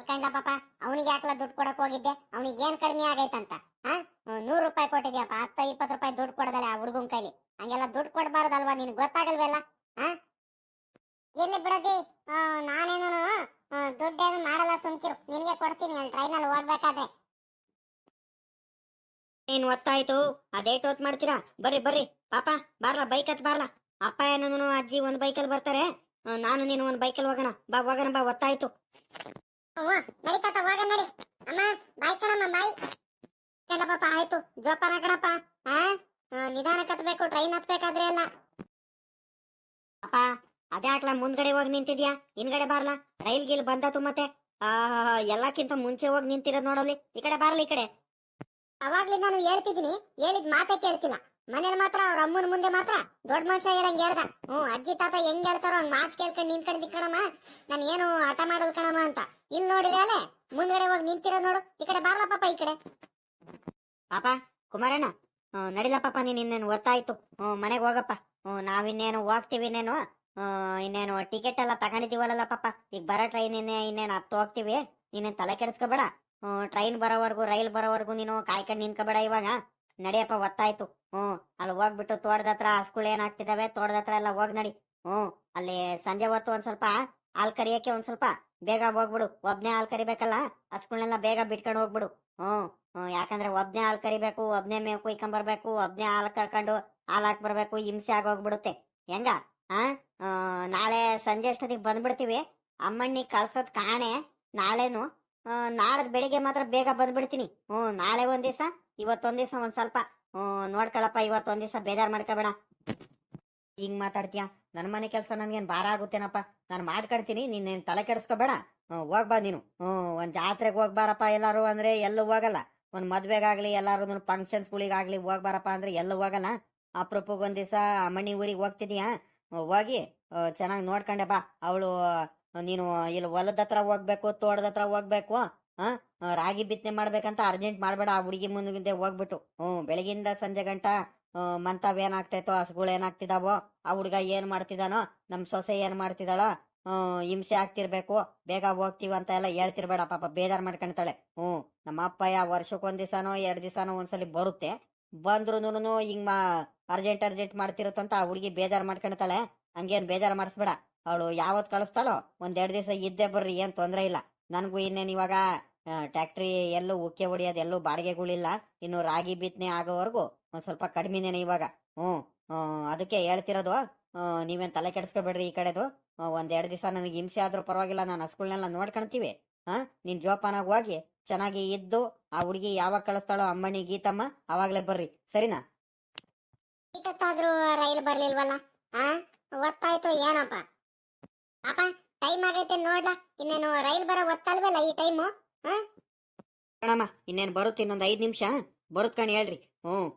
S2: ಕಂಡ ಪಾಪ ಅವನಿಗೆ ಯಾಕಲ ದುಡ್ಡು ಕೊಡಕ್ ಹೋಗಿದ್ದೆ? ಅವನಿಗೆ ಏನ್ ಕಡಿಮೆ ಆಗೈತಂತ? ಹಾ? ನೂರು ರೂಪಾಯಿ ಕೊಟ್ಟಿದ್ಯಪ್ಪ ಹತ್ತ ಇಪ್ಪತ್ತು ರೂಪಾಯಿ ದುಡ್ಡು ಕೊಡದಲ್ಲ ಆ ಹುಡುಗನ ಕೈಲಿ. ಹಂಗೆಲ್ಲ ದುಡ್ಡು ಕೊಡಬಾರ್ದಲ್ವಾ ನಿನ್ಗೆ ಗೊತ್ತಾಗಲ್ವಲ್ಲ ಎಲ್ಲಿ? ಬಿಡೋದಿ? ಆ, ನಾನೇನು ದುಡ್ಡೇನು ಮಾಡಲ್ಲ ಸುಮ್ಕಿರು. ನಿನಗೆ ಕೊಡ್ತೀನಿ ಅಲ್ಲಿ ಟ್ರೈನಲ್ಲಿ ಹೋಗ್ಬೇಕಾದ್ರೆ
S1: ಏನ್ ಒತ್ತಾಯ್ತು. ಅದೇಟ್ ಹೊತ್ ಮಾಡ್ತೀರಾ? ಬರ್ರಿ ಬರ್ರಿ. ಪಾಪ ಬಾರ್ಲಾ ಬೈಕ್ ಹತ್ ಬಾರ್ಲಾ. ಅಪ್ಪ ಏನೂ ಅಜ್ಜಿ ಒಂದ್ ಬೈಕಲ್ಲಿ ಬರ್ತಾರೆ. ನಾನು ನೀನು ಒಂದ್ ಬೈಕಲ್ಲಿ ಹೋಗೋಣ. ಬಾ ಹೋಗೋಣ ಬಾ ಒತ್ತಾಯ್ತು.
S2: ನಡಿ ತಾತ ಹೋಗ ನಡಿ. ಅಮ್ಮ ಬಾಯ್ ಕಣಮ್ಮ ಬಾಯ್ ಕಣಪ್ಪ ಪಾಪ ಆಯ್ತು. ಜೋಪಾನ ಕಣಪ್ಪ ಹಾ ಆ, ನಿಧಾನ ಕಟ್ಬೇಕು ಟ್ರೈನ್ ಹತ್ಬೇಕಾದ್ರೆ ಅಲ್ಲ
S1: ಅಪ್ಪ ಅದ್ಯಾಕ್ಲ ಮುಂದ್ಗಡೆ ಹೋಗಿ ನಿಂತಿದ್ಯಾ? ಹಿಂದ್ಗಡೆ ಬಾರ್ಲ? ರೈಲ್ ಗಿಲ್ ಬಂದತು ಮತ್ತೆ? ಎಲ್ಲಕ್ಕಿಂತ ಮುಂಚೆ ಹೋಗಿ ನಿಂತಿರೋದ್ ನೋಡಲಿ ಈ ಕಡೆ ಬಾರ್ಲ, ಈ ಕಡೆ.
S2: ಅವಾಗ್ಲಿ ನಾನು ಹೇಳ್ತಿದ್ದೀನಿ, ಹೇಳಿದ್ ಮಾತೇ ಕೇಳ್ತಿಲ್ಲ. ಮನೇಲಿ ಮಾತ್ರ, ಅವ್ರ ಅಮ್ಮನ ಮುಂದೆ ಮಾತ್ರ? ದೊಡ್ಡ ಮನುಷ್ಯ ಹೇಳಂಗ್ ಹೇಳ್ದ. ಹ್ಮ್ ಅಜ್ಜಿ, ತಾತ ಹೆಂಗ್ ಹೇಳ್ತಾರೋ ಹಂಗ್ ಮಾತು ಕೇಳ್ಕೊಂಡು ನಿಂತ್ಕೊಂಡು ಕಣಮ್ಮ. ನಾನು ಏನು ಹಠ ಮಾಡೋದು ಕಣಮ್ಮ ಅಂತ. ಇಲ್ಲಿ ನೋಡಿದ್ರೆ ಅಲ್ಲೇ, ಮುಂದ್ಗಡೆ ಹೋಗಿ ನಿಂತಿರೋ ನೋಡು. ಈ ಕಡೆ ಬಾರ್ಲ ಪಾಪ, ಈ ಕಡೆ.
S1: ಪಾಪ, ಕುಮಾರಣ್ಣ ಹ್ಮ್, ನಡಿಲ ಪಾಪ ನೀನ್ ಇನ್ನೇನು ಗೊತ್ತಾಯ್ತು ಮನೆಗೆ ಹೋಗಪ್ಪ. ನಾವಿನ್ನೇನು ಹೋಗ್ತೀವಿ ಇನ್ನೇನು? ಇನ್ನೇನು ಟಿಕೆಟ್ ಎಲ್ಲ ತಗೊಂಡಿದೀವಲ್ಲ ಪಾಪ. ಈಗ ಬರೋ ಟ್ರೈನ್ ಇನ್ನೇ ಇನ್ನೇನು ಹತ್ತು ಹೋಗ್ತೀವಿ. ನೀನೇನ್ ತಲೆ ಕೆಡಿಸ್ಕೋಬೇಡ. ಟ್ರೈನ್ ಬರೋವರೆಗೂ ರೈಲ್ ಬರೋವರೆಗೂ ನೀನು ಕಾಯ್ಕೊಂಡ್ ನಿನ್ಕೋಬೇಡ ಇವಾಗ. ನಡಿಯಪ್ಪ ಗೊತ್ತಾಯ್ತು ಹ್ಮ್ ಅಲ್ಲಿ ಹೋಗ್ಬಿಟ್ಟು ತೋಟದ ಹತ್ರ ಹಸ್ಗಳು ಏನಾಗ್ತಿದಾವೆ ತೋಟದ ಹತ್ರ ಎಲ್ಲ ಹೋಗ್ ನಡಿ. ಹ್ಮ್ ಅಲ್ಲಿ ಸಂಜೆ ಹೊತ್ತು ಒಂದ್ ಸ್ವಲ್ಪ ಹಾಲ್ ಕರಿಯಕ್ಕೆ ಒಂದ್ ಸ್ವಲ್ಪ ಬೇಗ ಹೋಗ್ಬಿಡು. ಒಬ್ನೇ ಹಾಲ್ ಕರಿಬೇಕಲ್ಲ ಹಸ್ಗಳನ್ನೆಲ್ಲ ಬೇಗ ಬಿಟ್ಕೊಂಡು ಹೋಗ್ಬಿಡು. ಹ್ಮ್, ಯಾಕಂದ್ರೆ ಒಬ್ನೇ ಹಾಲು ಕರಿಬೇಕು ಒಬ್ನೇ ಮೇವು ಕುಯ್ಕೊಂಡ್ ಬರ್ಬೇಕು ಒಬ್ನೇ ಹಾಲು ಕರ್ಕೊಂಡು ಹಾಲು ಹಾಕಿ ಬರ್ಬೇಕು ಹಿಂಸೆ ಆಗೋಗ್ಬಿಡುತ್ತೆ. ಹೆಂಗ? ಆ? ನಾಳೆ ಸಂಜೆ ಅಷ್ಟೊತ್ತಿಗೆ ಬಂದ್ಬಿಡ್ತೀವಿ. ಅಮ್ಮಣ್ಣಿ ಕಳ್ಸೋದ್ ಕಾಣೆ ನಾಳೆನು. ಆ, ನಾಳದ್ ಬೆಳಿಗ್ಗೆ ಮಾತ್ರ ಬೇಗ ಬಂದ್ಬಿಡ್ತೀನಿ. ಹ್ಮ್ ನಾಳೆ ಒಂದ್ ದಿವಸ ಇವತ್ತೊಂದ್ ದಿವಸ ಒಂದ್ ಸ್ವಲ್ಪ. ಹ್ಮ್ ನೋಡ್ಕೊಳಪ್ಪ ಇವತ್ತೊಂದ್ ದಿವಸ ಬೇಜಾರ್ ಮಾಡ್ಕೋಬೇಡ. ಹಿಂಗ್ ಮಾತಾಡ್ತೀಯ? ನನ್ ಮನೆ ಕೆಲಸ ನನ್ಗೇನ್ ಭಾರ ಆಗುತ್ತೇನಪ್ಪ? ನಾನು ಮಾಡ್ಕೊಡ್ತೀನಿ ನೀನ್ ತಲೆ ಕೆಡಿಸ್ಕೋಬೇಡ? ಹೋಗ್ಬಾ ನೀನು. ಹ್ಮ್ ಒಂದ್ ಜಾತ್ರೆಗೆ ಹೋಗ್ಬಾರಪ್ಪ ಎಲ್ಲಾರು ಅಂದ್ರೆ ಎಲ್ಲೂ ಹೋಗಲ್ಲ. ಒಂದ್ ಮದ್ವೆಗಾಗ್ಲಿ ಎಲ್ಲಾರು ಫಂಕ್ಷನ್ಸ್ಗಳಿಗಾಗ್ಲಿ ಹೋಗ್ಬಾರಪ್ಪ ಅಂದ್ರೆ ಎಲ್ಲ ಹೋಗಲ್ಲ. ಅಪ್ರೂಪಕ್ಕೆ ಒಂದ್ ದಿವಸ ಮಣಿ ಊರಿಗೆ ಹೋಗ್ತಿದೀಯಾ? ಹೋಗಿ ಚೆನ್ನಾಗಿ ನೋಡ್ಕೊಂಡೆ ಬಾ. ಅವಳು ನೀನು ಇಲ್ಲಿ ಹೊಲದ ಹತ್ರ ಹೋಗ್ಬೇಕು ತೋಟದ ಹತ್ರ ಹೋಗ್ಬೇಕು ಆ, ರಾಗಿ ಬಿತ್ತನೆ ಮಾಡ್ಬೇಕಂತ ಅರ್ಜೆಂಟ್ ಮಾಡ್ಬೇಡ. ಆ ಹುಡುಗಿ ಮುಂದೆ ಹೋಗ್ಬಿಟ್ಟು ಹ್ಮ್ ಬೆಳಗಿಂದ ಸಂಜೆ ಗಂಟ ಮಂತವ್ ಏನಾಗ್ತೈತೋ ಹಸುಗಳು ಏನಾಗ್ತಿದಾವೋ ಆ ಹುಡುಗ ಏನ್ ಮಾಡ್ತಿದಾನೋ ನಮ್ ಸೊಸೆ ಏನ್ ಮಾಡ್ತಿದಾಳೋ ಹಿಂಸೆ ಆಗ್ತಿರ್ಬೇಕು, ಬೇಗ ಹೋಗ್ತೀವಿ ಅಂತ ಎಲ್ಲ ಹೇಳ್ತಿರ್ಬೇಡ, ಪಾಪ ಬೇಜಾರ್ ಮಾಡ್ಕೊಂತಾಳೆ. ಹ್ಞೂ ನಮ್ಮ ಅಪ್ಪಯ್ಯ ವರ್ಷಕ್ಕೊಂದ್ ದಿವಸನೋ, ಎರಡ್ ದಿವಸನೋ ಒಂದ್ಸಲಿ ಬರುತ್ತೆ. ಬಂದ್ರುನು ಹಿಂಗ್ ಮಾ ಅರ್ಜೆಂಟ್ ಅರ್ಜೆಂಟ್ ಮಾಡ್ತಿರುತ್ತಂತ ಆ ಹುಡುಗಿ ಬೇಜಾರ್ ಮಾಡ್ಕೊಂತಾಳೆ. ಹಂಗೇನ್ ಬೇಜಾರ್ ಮಾಡಿಸ್ಬೇಡ. ಅವಳು ಯಾವತ್ ಕಳಿಸ್ತಾಳೋ ಒಂದ್ ಎರಡ್ ದಿವಸ ಇದ್ದೇ ಬರ್ರಿ, ಏನ್ ತೊಂದ್ರೆ ಇಲ್ಲ. ನನ್ಗೂ ಇನ್ನೇನ್ ಇವಾಗ ಟ್ಯಾಕ್ಟ್ರಿ ಎಲ್ಲೂ ಉಕ್ಕೆ ಹೊಡಿಯೋದು ಎಲ್ಲೂ ಬಾಡಿಗೆಗಳಿಲ್ಲ. ಇನ್ನು ರಾಗಿ ಬಿತ್ತನೆ ಆಗೋವರೆಗೂ ಒಂದ್ ಸ್ವಲ್ಪ ಕಡಿಮೆನೇನೆ ಇವಾಗ. ಹ್ಞೂ ಅದಕ್ಕೆ ಹೇಳ್ತಿರೋದು ನೀವೇನ್ ತಲೆ ಕೆಡಿಸ್ಕೋಬೇಡ್ರಿ ಈ ಕಡೆದು. ಹ್ಮ್, ಒಂದ್ ಎರಡ್ ದಿವಸ ನನಗೆ ಹಿಂಸೆ ಆದ್ರೂ ಪರವಾಗಿಲ್ಲ ನಾನು ಹಸ್ಗಳನ್ನೆಲ್ಲ ನೋಡ್ಕೊಂತೀವಿ ಹಾ ನೀನ್ ಜೋಪಾನಾಗಿ ಹೋಗಿ ಚೆನ್ನಾಗಿ ಇದ್ದು ಆ ಹುಡುಗಿ ಯಾವಾಗ ಕಳಿಸ್ತಾಳೋ ಅಮ್ಮಣಿ ಗೀತಮ್ಮ ಅವಾಗ್ಲೇ ಬರ್ರಿ. ಸರಿನಾ?
S2: ಇಷ್ಟೊತ್ತಾದ್ರೂ ರೈಲ್ ಬರ್ಲಿಲ್ವಲ್ಲ? ಆ ಒತ್ತಾಯ್ತು ಏನಪ್ಪ? ಅಪ್ಪ ಟೈಮ್ ಆಗೈತೆ ನೋಡ್ಲ. ಇನ್ನೇನು ರೈಲ್ ಬರೋ ಒತ್ತಲ್ವಲ್ಲ ಈ ಟೈಮು?
S1: ಕಣಮ್ಮ ಇನ್ನೇನ್ ಬರುತ್ತೆ ಇನ್ನೊಂದು ಐದ್ ನಿಮಿಷ? ಬರುತ್ ಕಣ್ ಹೇಳ್ರಿ. ಹ್ಮ್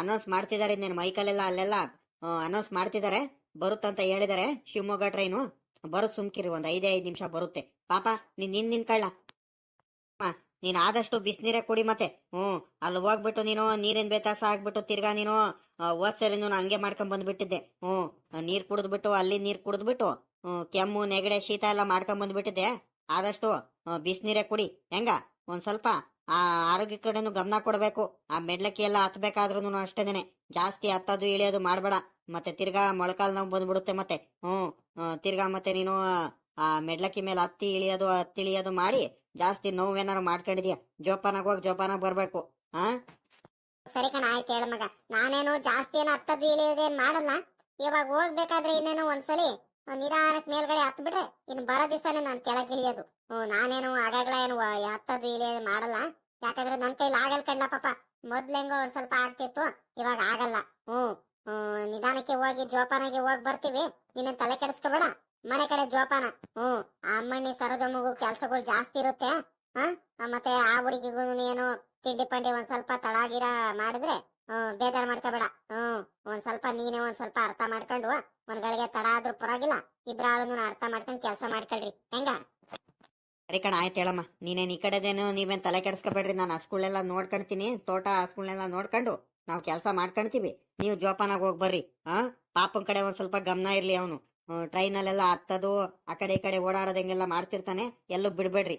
S1: ಅನೌನ್ಸ್ ಮಾಡ್ತಿದಾರೆ ಮೈಕಲ್ ಮೈಕಲ್ಲೆಲ್ಲ ಅಲ್ಲೆಲ್ಲ ಅನೌನ್ಸ್ ಮಾಡ್ತಿದಾರೆ? ಬರುತ್ತಂತ ಹೇಳಿದಾರೆ ಶಿವಮೊಗ್ಗ ಟ್ರೈನು ಬರೋ ಸುಮ್ಕಿರಿ, ಒಂದು ಐದೇ ಐದು ನಿಮಿಷ ಬರುತ್ತೆ. ಪಾಪ, ನೀನ್ ನಿನ್ ನಿನ್ಕಳ್ಳ ನೀನ್ ಆದಷ್ಟು ಬಿಸಿನೀರೇ ಕುಡಿ ಮತ್ತೆ. ಹ್ಮ್ ಅಲ್ಲಿ ಹೋಗ್ಬಿಟ್ಟು ನೀನು ನೀರಿನ ಬೇತಾಸ ಆಗ್ಬಿಟ್ಟು ತಿರ್ಗಾ ನೀನು ಹೋದ್ ಸರಿ ನಾನು ಹಂಗೆ ಮಾಡ್ಕೊಂಡ್ ಬಂದ್ಬಿಟ್ಟಿದ್ದೆ. ಹ್ಮ್ ನೀರ್ ಕುಡಿದ್ಬಿಟ್ಟು, ಅಲ್ಲಿ ನೀರ್ ಕುಡಿದ್ಬಿಟ್ಟು ಕೆಮ್ಮು, ನೆಗಡೆ, ಶೀತ ಎಲ್ಲ ಮಾಡ್ಕೊಂಡ್ ಬಂದ್ಬಿಟ್ಟಿದ್ದೆ. ಆದಷ್ಟು ಬಿಸಿನೀರೇ ಕುಡಿ. ಹೆಂಗ? ಒಂದ್ ಸ್ವಲ್ಪ ಆ ಆರೋಗ್ಯ ಕಡೆನು ಗಮನ ಕೊಡಬೇಕು. ಆ ಮೆಡ್ಲಕ್ಕಿ ಎಲ್ಲ ಹತ್ಬೇಕಾದ್ರೂ ಅಷ್ಟೇನೆ ಜಾಸ್ತಿ ಹತ್ತದು, ಇಳಿಯೋದು ಮಾಡಬೇಡ. ಮತ್ತೆ ತಿರ್ಗಾ ಮೊಳಕಾಲ್ ನೋವು ಬಂದ್ಬಿಡುತ್ತೆ ಮತ್ತೆ. ಹ್ಮ್ ತಿರ್ಗಾ ಮತ್ತೆ ನೀನು, ಆ, ಮೆಡ್ಲಕ್ಕಿ ಮೇಲೆ ಹತ್ತಿ ಇಳಿಯೋದು ಹತ್ತಿ ಇಳಿಯೋದು ಮಾಡಿ ಜಾಸ್ತಿ ನೋವೇನಾರು ಮಾಡ್ಕೊಂಡಿದೀಯ? ಜೋಪಾನಾಗ ಹೋಗಿ, ಜೋಪಾನಾಗ ಬರ್ಬೇಕು. ಆ?
S2: ಸರಿ ಕಣ, ಆಯ್ತು ಹೇಳ ಮಗ. ನಾನೇನು ಜಾಸ್ತಿ ಏನು ಹತ್ತದ್ದು ಇಳಿಯೋದೇನ್ ಮಾಡಲ್ಲ. ಇವಾಗ ಹೋಗ್ಬೇಕಾದ್ರೆ ಇನ್ನೇನು ಒಂದ್ಸಲಿ ಒಂದ್ ನಿಧಾನಕ್ ಮೇಲ್ಗಡೆ ಹತ್ ಬಿಟ್ರೆ ಇನ್ನು ಬರೋ ದಿವಸನೇ ನಾನು ಕೆಳಗೆ ಇಳಿಯೋದು. ಹ್ಮ್, ನಾನೇನು ಆಗಾಗ್ಲ ಏನು ಹತ್ತದು ಇಳಿಯೋದು ಮಾಡಲ್ಲ. ಯಾಕಂದ್ರೆ ನನ್ನ ಕೈಲಿ ಆಗಲ್ಲ ಕಣ್ಲ ಪಾಪ. ಮೊದ್ಲೆಂಗೋ ಒಂದ್ ಸ್ವಲ್ಪ ಆಗ್ತಿತ್ತು ಇವಾಗ ಆಗಲ್ಲ. ಹ್ಮ್, ನಿಧಾನಕ್ಕೆ ಹೋಗಿ ಜೋಪಾನಾಗಿ ಹೋಗಿ ಬರ್ತೀವಿ. ನಿನ್ನ ತಲೆ ಕೆಡಿಸ್ಕೋಬೇಡ. ಮನೆ ಕಡೆ ಜೋಪಾನ. ಹ್ಮ್ ಆ ಅಮ್ಮಣ್ಣಿ ಸರೋಜಮ್ಮಗೂ ಕೆಲ್ಸಗಳು ಜಾಸ್ತಿ ಇರುತ್ತೆ. ಹಾ? ಮತ್ತೆ ಆ ಹುಡುಗಿಗೂ ಏನು ತಿಂಡಿ ಪಂಡಿ ಒಂದ್ ಸ್ವಲ್ಪ ತಳಾಗಿರ ಮಾಡಿದ್ರೆ ಬೇಜಾರ್ ಮಾಡ್ಕೋಬೇಡ ಹ್ಮ್, ಒಂದ್ ಸ್ವಲ್ಪ ನೀನೇ ಒಂದ್ ಸ್ವಲ್ಪ ಅರ್ಥ ಮಾಡ್ಕೊಂಡು ಒಂದ್ ಗಳಿಗೆ ತಡ ಆದ್ರೂ ಪರವಾಗಿಲ್ಲ ಇಬ್ರಾಳನ್ನು ಅರ್ಥ ಮಾಡ್ಕೊಂಡು ಕೆಲಸ ಮಾಡ್ಕೊಳ್ರಿ. ಹೆಂಗ?
S1: ಸರಿ ಕಣ, ಆಯ್ತು ಹೇಳಮ್ಮ. ನೀನೇನ್ ಈ ಕಡೆದೇನು ನೀವೇನ್ ತಲೆ ಕೆಡಿಸ್ಕೊಬೇಡ್ರಿ, ನಾನು ಹಸ್ಗಳೆಲ್ಲ ನೋಡ್ಕೊಂತೀನಿ ತೋಟ ಹಸ್ಗಳ್ನೆಲ್ಲ ನೋಡ್ಕೊಂಡು ನಾವು ಕೆಲಸ ಮಾಡ್ಕೊಂತೀವಿ ನೀವು ಜೋಪಾನಾಗ ಹೋಗಿ ಬರ್ರಿ. ಹಾ ಪಾಪನ್ ಕಡೆ ಒಂದ್ ಸ್ವಲ್ಪ ಗಮನ ಇರ್ಲಿ ಅವನು. ಟ್ರೈನಲ್ಲೆಲ್ಲ ಹತ್ತದು, ಆ ಕಡೆ ಈ ಕಡೆ ಓಡಾಡೋದಂಗೆಲ್ಲ ಮಾಡ್ತಿರ್ತಾನೆ, ಎಲ್ಲೂ ಬಿಡ್ಬೇಡ್ರಿ.